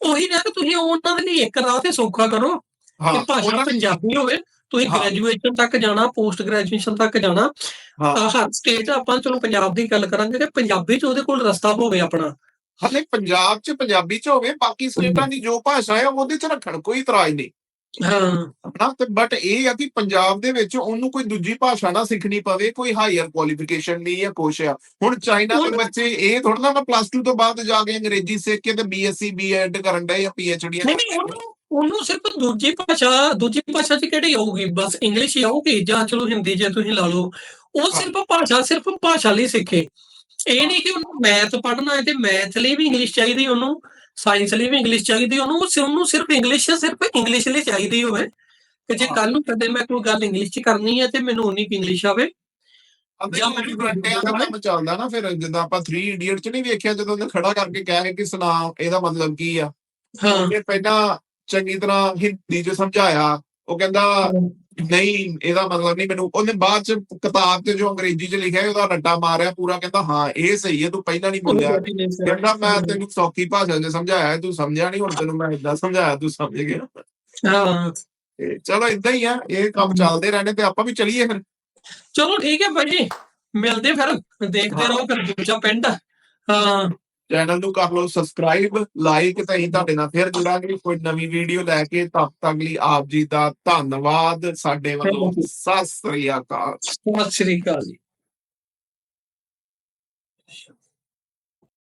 ਉਹੀ ਨਾ ਕਿ ਤੁਸੀਂ ਉਹਨਾਂ ਦੇ ਲਈ ਇੱਕ ਰਾਹ ਤੇ ਸੌਖਾ ਕਰੋ ਹਾਂ ਭਾਸ਼ਾ ਪੰਜਾਬੀ ਹੋਵੇ ਤੁਸੀਂ। ਗ੍ਰੈਜੂਏਸ਼ਨ ਤੱਕ ਜਾਣਾ ਪੋਸਟ ਗ੍ਰੈਜੂਏਸ਼ਨ ਤੱਕ ਜਾਣਾ ਹਾਂ। ਹਰ ਸਟੇਟ ਆਪਾਂ ਚਲੋ ਪੰਜਾਬ ਦੀ ਗੱਲ ਕਰਾਂਗੇ ਕਿ ਪੰਜਾਬੀ ਚ ਉਹਦੇ ਕੋਲ ਰਸਤਾ ਹੋਵੇ ਆਪਣਾ। ਹਲੇ ਪੰਜਾਬ 'ਚ ਪੰਜਾਬੀ 'ਚ ਹੋਵੇ ਬਾਕੀ ਸਟੇਟਾਂ ਦੀ ਜੋ ਭਾਸ਼ਾ ਹੈ ਉਹਦੇ 'ਚ ਰੱਖਣ ਕੋਈ ਇਤਰਾਜ਼ ਨਹੀਂ। ਹਾਂ। ਤੇ ਬਟ ਇਹ ਆ ਕਿ ਪੰਜਾਬ ਦੇ ਵਿੱਚ ਉਹਨੂੰ ਕੋਈ ਦੂਜੀ ਭਾਸ਼ਾ ਨਾ ਸਿੱਖਣੀ ਪਵੇ ਕੋਈ ਹਾਇਰ ਕੁਆਲੀਫਿਕੇਸ਼ਨ ਨਹੀਂ ਜਾਂ ਕੁਛ ਆ। ਹੁਣ ਚਾਈਨਾ ਦੇ ਬੱਚੇ ਇਹ ਥੋੜਾ ਨਾ ਪਲੱਸ 2 ਤੋਂ ਬਾਅਦ ਜਾ ਕੇ ਅੰਗਰੇਜ਼ੀ ਸਿੱਖ ਕੇ ਤੇ ਬੀਐਸਸੀ ਬੀਐਡ ਕਰਨ ਡਏ ਜਾਂ ਪੀਐਚਡੀ ਨਹੀਂ ਨਹੀਂ ਉਹਨੂੰ ਉਹਨੂੰ ਸਿਰਫ ਦੂਜੀ ਭਾਸ਼ਾ ਦੂਜੀ ਭਾਸ਼ਾ ਚ ਕਿਹੜੀ ਆਊਗੀ? ਬਸ ਇੰਗਲਿਸ਼ ਹੀ ਆਊਗੀ ਜਾਂ ਚਲੋ ਹਿੰਦੀ ਜੇ ਤੁਸੀਂ ਲਾ ਲਓ। ਉਹ ਸਿਰਫ ਭਾਸ਼ਾ ਸਿਰਫ ਭਾਸ਼ਾ ਲਈ ਸਿੱਖੇ। ਇਹ ਨਹੀਂ ਕਿ ਉਹਨੂੰ ਮੈਥ ਪੜ੍ਹਨਾ ਹੈ ਤੇ ਮੈਥ ਲਈ ਵੀ ਇੰਗਲਿਸ਼ ਚਾਹੀਦੀ ਉਹਨੂੰ ਸਾਇੰਸ ਲਈ ਵੀ ਇੰਗਲਿਸ਼ ਚਾਹੀਦੀ ਉਹਨੂੰ ਉਹ ਸਿ- ਉਹਨੂੰ ਸਿਰਫ ਇੰਗਲਿਸ਼ ਸਿਰਫ ਇੰਗਲਿਸ਼ ਲਈ ਚਾਹੀਦੀ ਹੋਵੇ ਕਿ ਜੇ। ਕੱਲ ਨੂੰ ਕਦੇ ਮੈਂ ਕੋਈ ਗੱਲ ਇੰਗਲਿਸ਼ ਚ ਕਰਨੀ ਹੈ ਤੇ ਮੈਨੂੰ ਉਨੀ ਕੁ ਇੰਗਲਿਸ਼ ਆਵੇ। ਜਾਂ ਮੈਨੂੰ ਘੰਟਿਆਂ ਦਾ ਕੰਮ ਚੱਲਦਾ ਨਾ ਫਿਰ ਜਿੱਦਾਂ ਆਪਾਂ 3 ਇਡੀਅਟ 'ਚ ਨਹੀਂ ਵੇਖਿਆ ਜਦੋਂ ਉਹਨੇ ਖੜਾ ਕਰਕੇ ਕਿਹਾ ਕਿ ਸੁਣਾ ਇਹਦਾ ਮਤਲਬ ਕੀ ਆ? ਹਾਂ। ਪਹਿਲਾਂ ਚੰਗੀ ਤਰ੍ਹਾਂ ਹਿੰਦੀ 'ਚ ਸਮਝਾਇਆ। ਉਹ ਕਹਿੰਦਾ ਨਹੀਂ ਇਹਦਾ ਮਤਲਬ ਨਹੀਂ ਮੈਨੂੰ ਉਹਨੇ ਬਾਅਦ 'ਚ ਕਿਤਾਬ 'ਚ ਜੋ ਅੰਗਰੇਜ਼ੀ 'ਚ ਲਿਖਿਆ ਉਹਦਾ ਰੱਟਾ ਮਾਰਿਆ ਪੂਰਾ ਕਹਿੰਦਾ ਹਾਂ ਇਹ ਸਹੀ ਹੈ ਤੂੰ ਪਹਿਲਾਂ ਨਹੀਂ ਬੋਲਿਆ। ਕਹਿੰਦਾ ਮੈਂ ਤੈਨੂੰ ਸੌਖੀ ਭਾਸ਼ਾ 'ਚ ਸਮਝਾਇਆ ਤੂੰ ਸਮਝਿਆ ਨਹੀਂ ਹੁਣ ਤੈਨੂੰ ਮੈਂ ਇਦਾਂ ਸਮਝਾਇਆ ਤੂੰ ਸਮਝ ਗਿਆ। ਹਾਂ। ਤੇ ਚਲੋ ਇਦਾਂ ਹੀ ਆ ਇਹ ਕੰਮ ਚੱਲਦੇ ਰਹਿਣੇ ਤੇ ਆਪਾਂ ਵੀ ਚਲੀਏ ਫਿਰ। ਚਲੋ ਠੀਕ ਹੈ ਭਾਈ ਮਿਲਦੇ ਫਿਰ ਦੇਖਦੇ ਰਹੋ ਫਿਰ ਦੂਜਾ ਪਿੰਡ। ਹਾਂ। ਚੈਨਲ ਨੂੰ ਕਰ ਲਓ ਸਬਸਕ੍ਰਾਈਬ ਲਾਈਕ ਤੇ ਅਸੀਂ ਤੁਹਾਡੇ ਨਾਲ ਫਿਰ ਜੁੜਾਂਗੇ। ਕੋਈ ਨਵੀਂ ਵੀਡੀਓ ਲੈ ਕੇ ਤਦ ਤੱਕ ਲਈ ਆਪ ਜੀ ਦਾ ਧੰਨਵਾਦ। ਸਾਡੇ ਵੱਲੋਂ ਸਤਿ ਸ੍ਰੀ ਅਕਾਲ। ਸਤਿ ਸ੍ਰੀ ਅਕਾਲ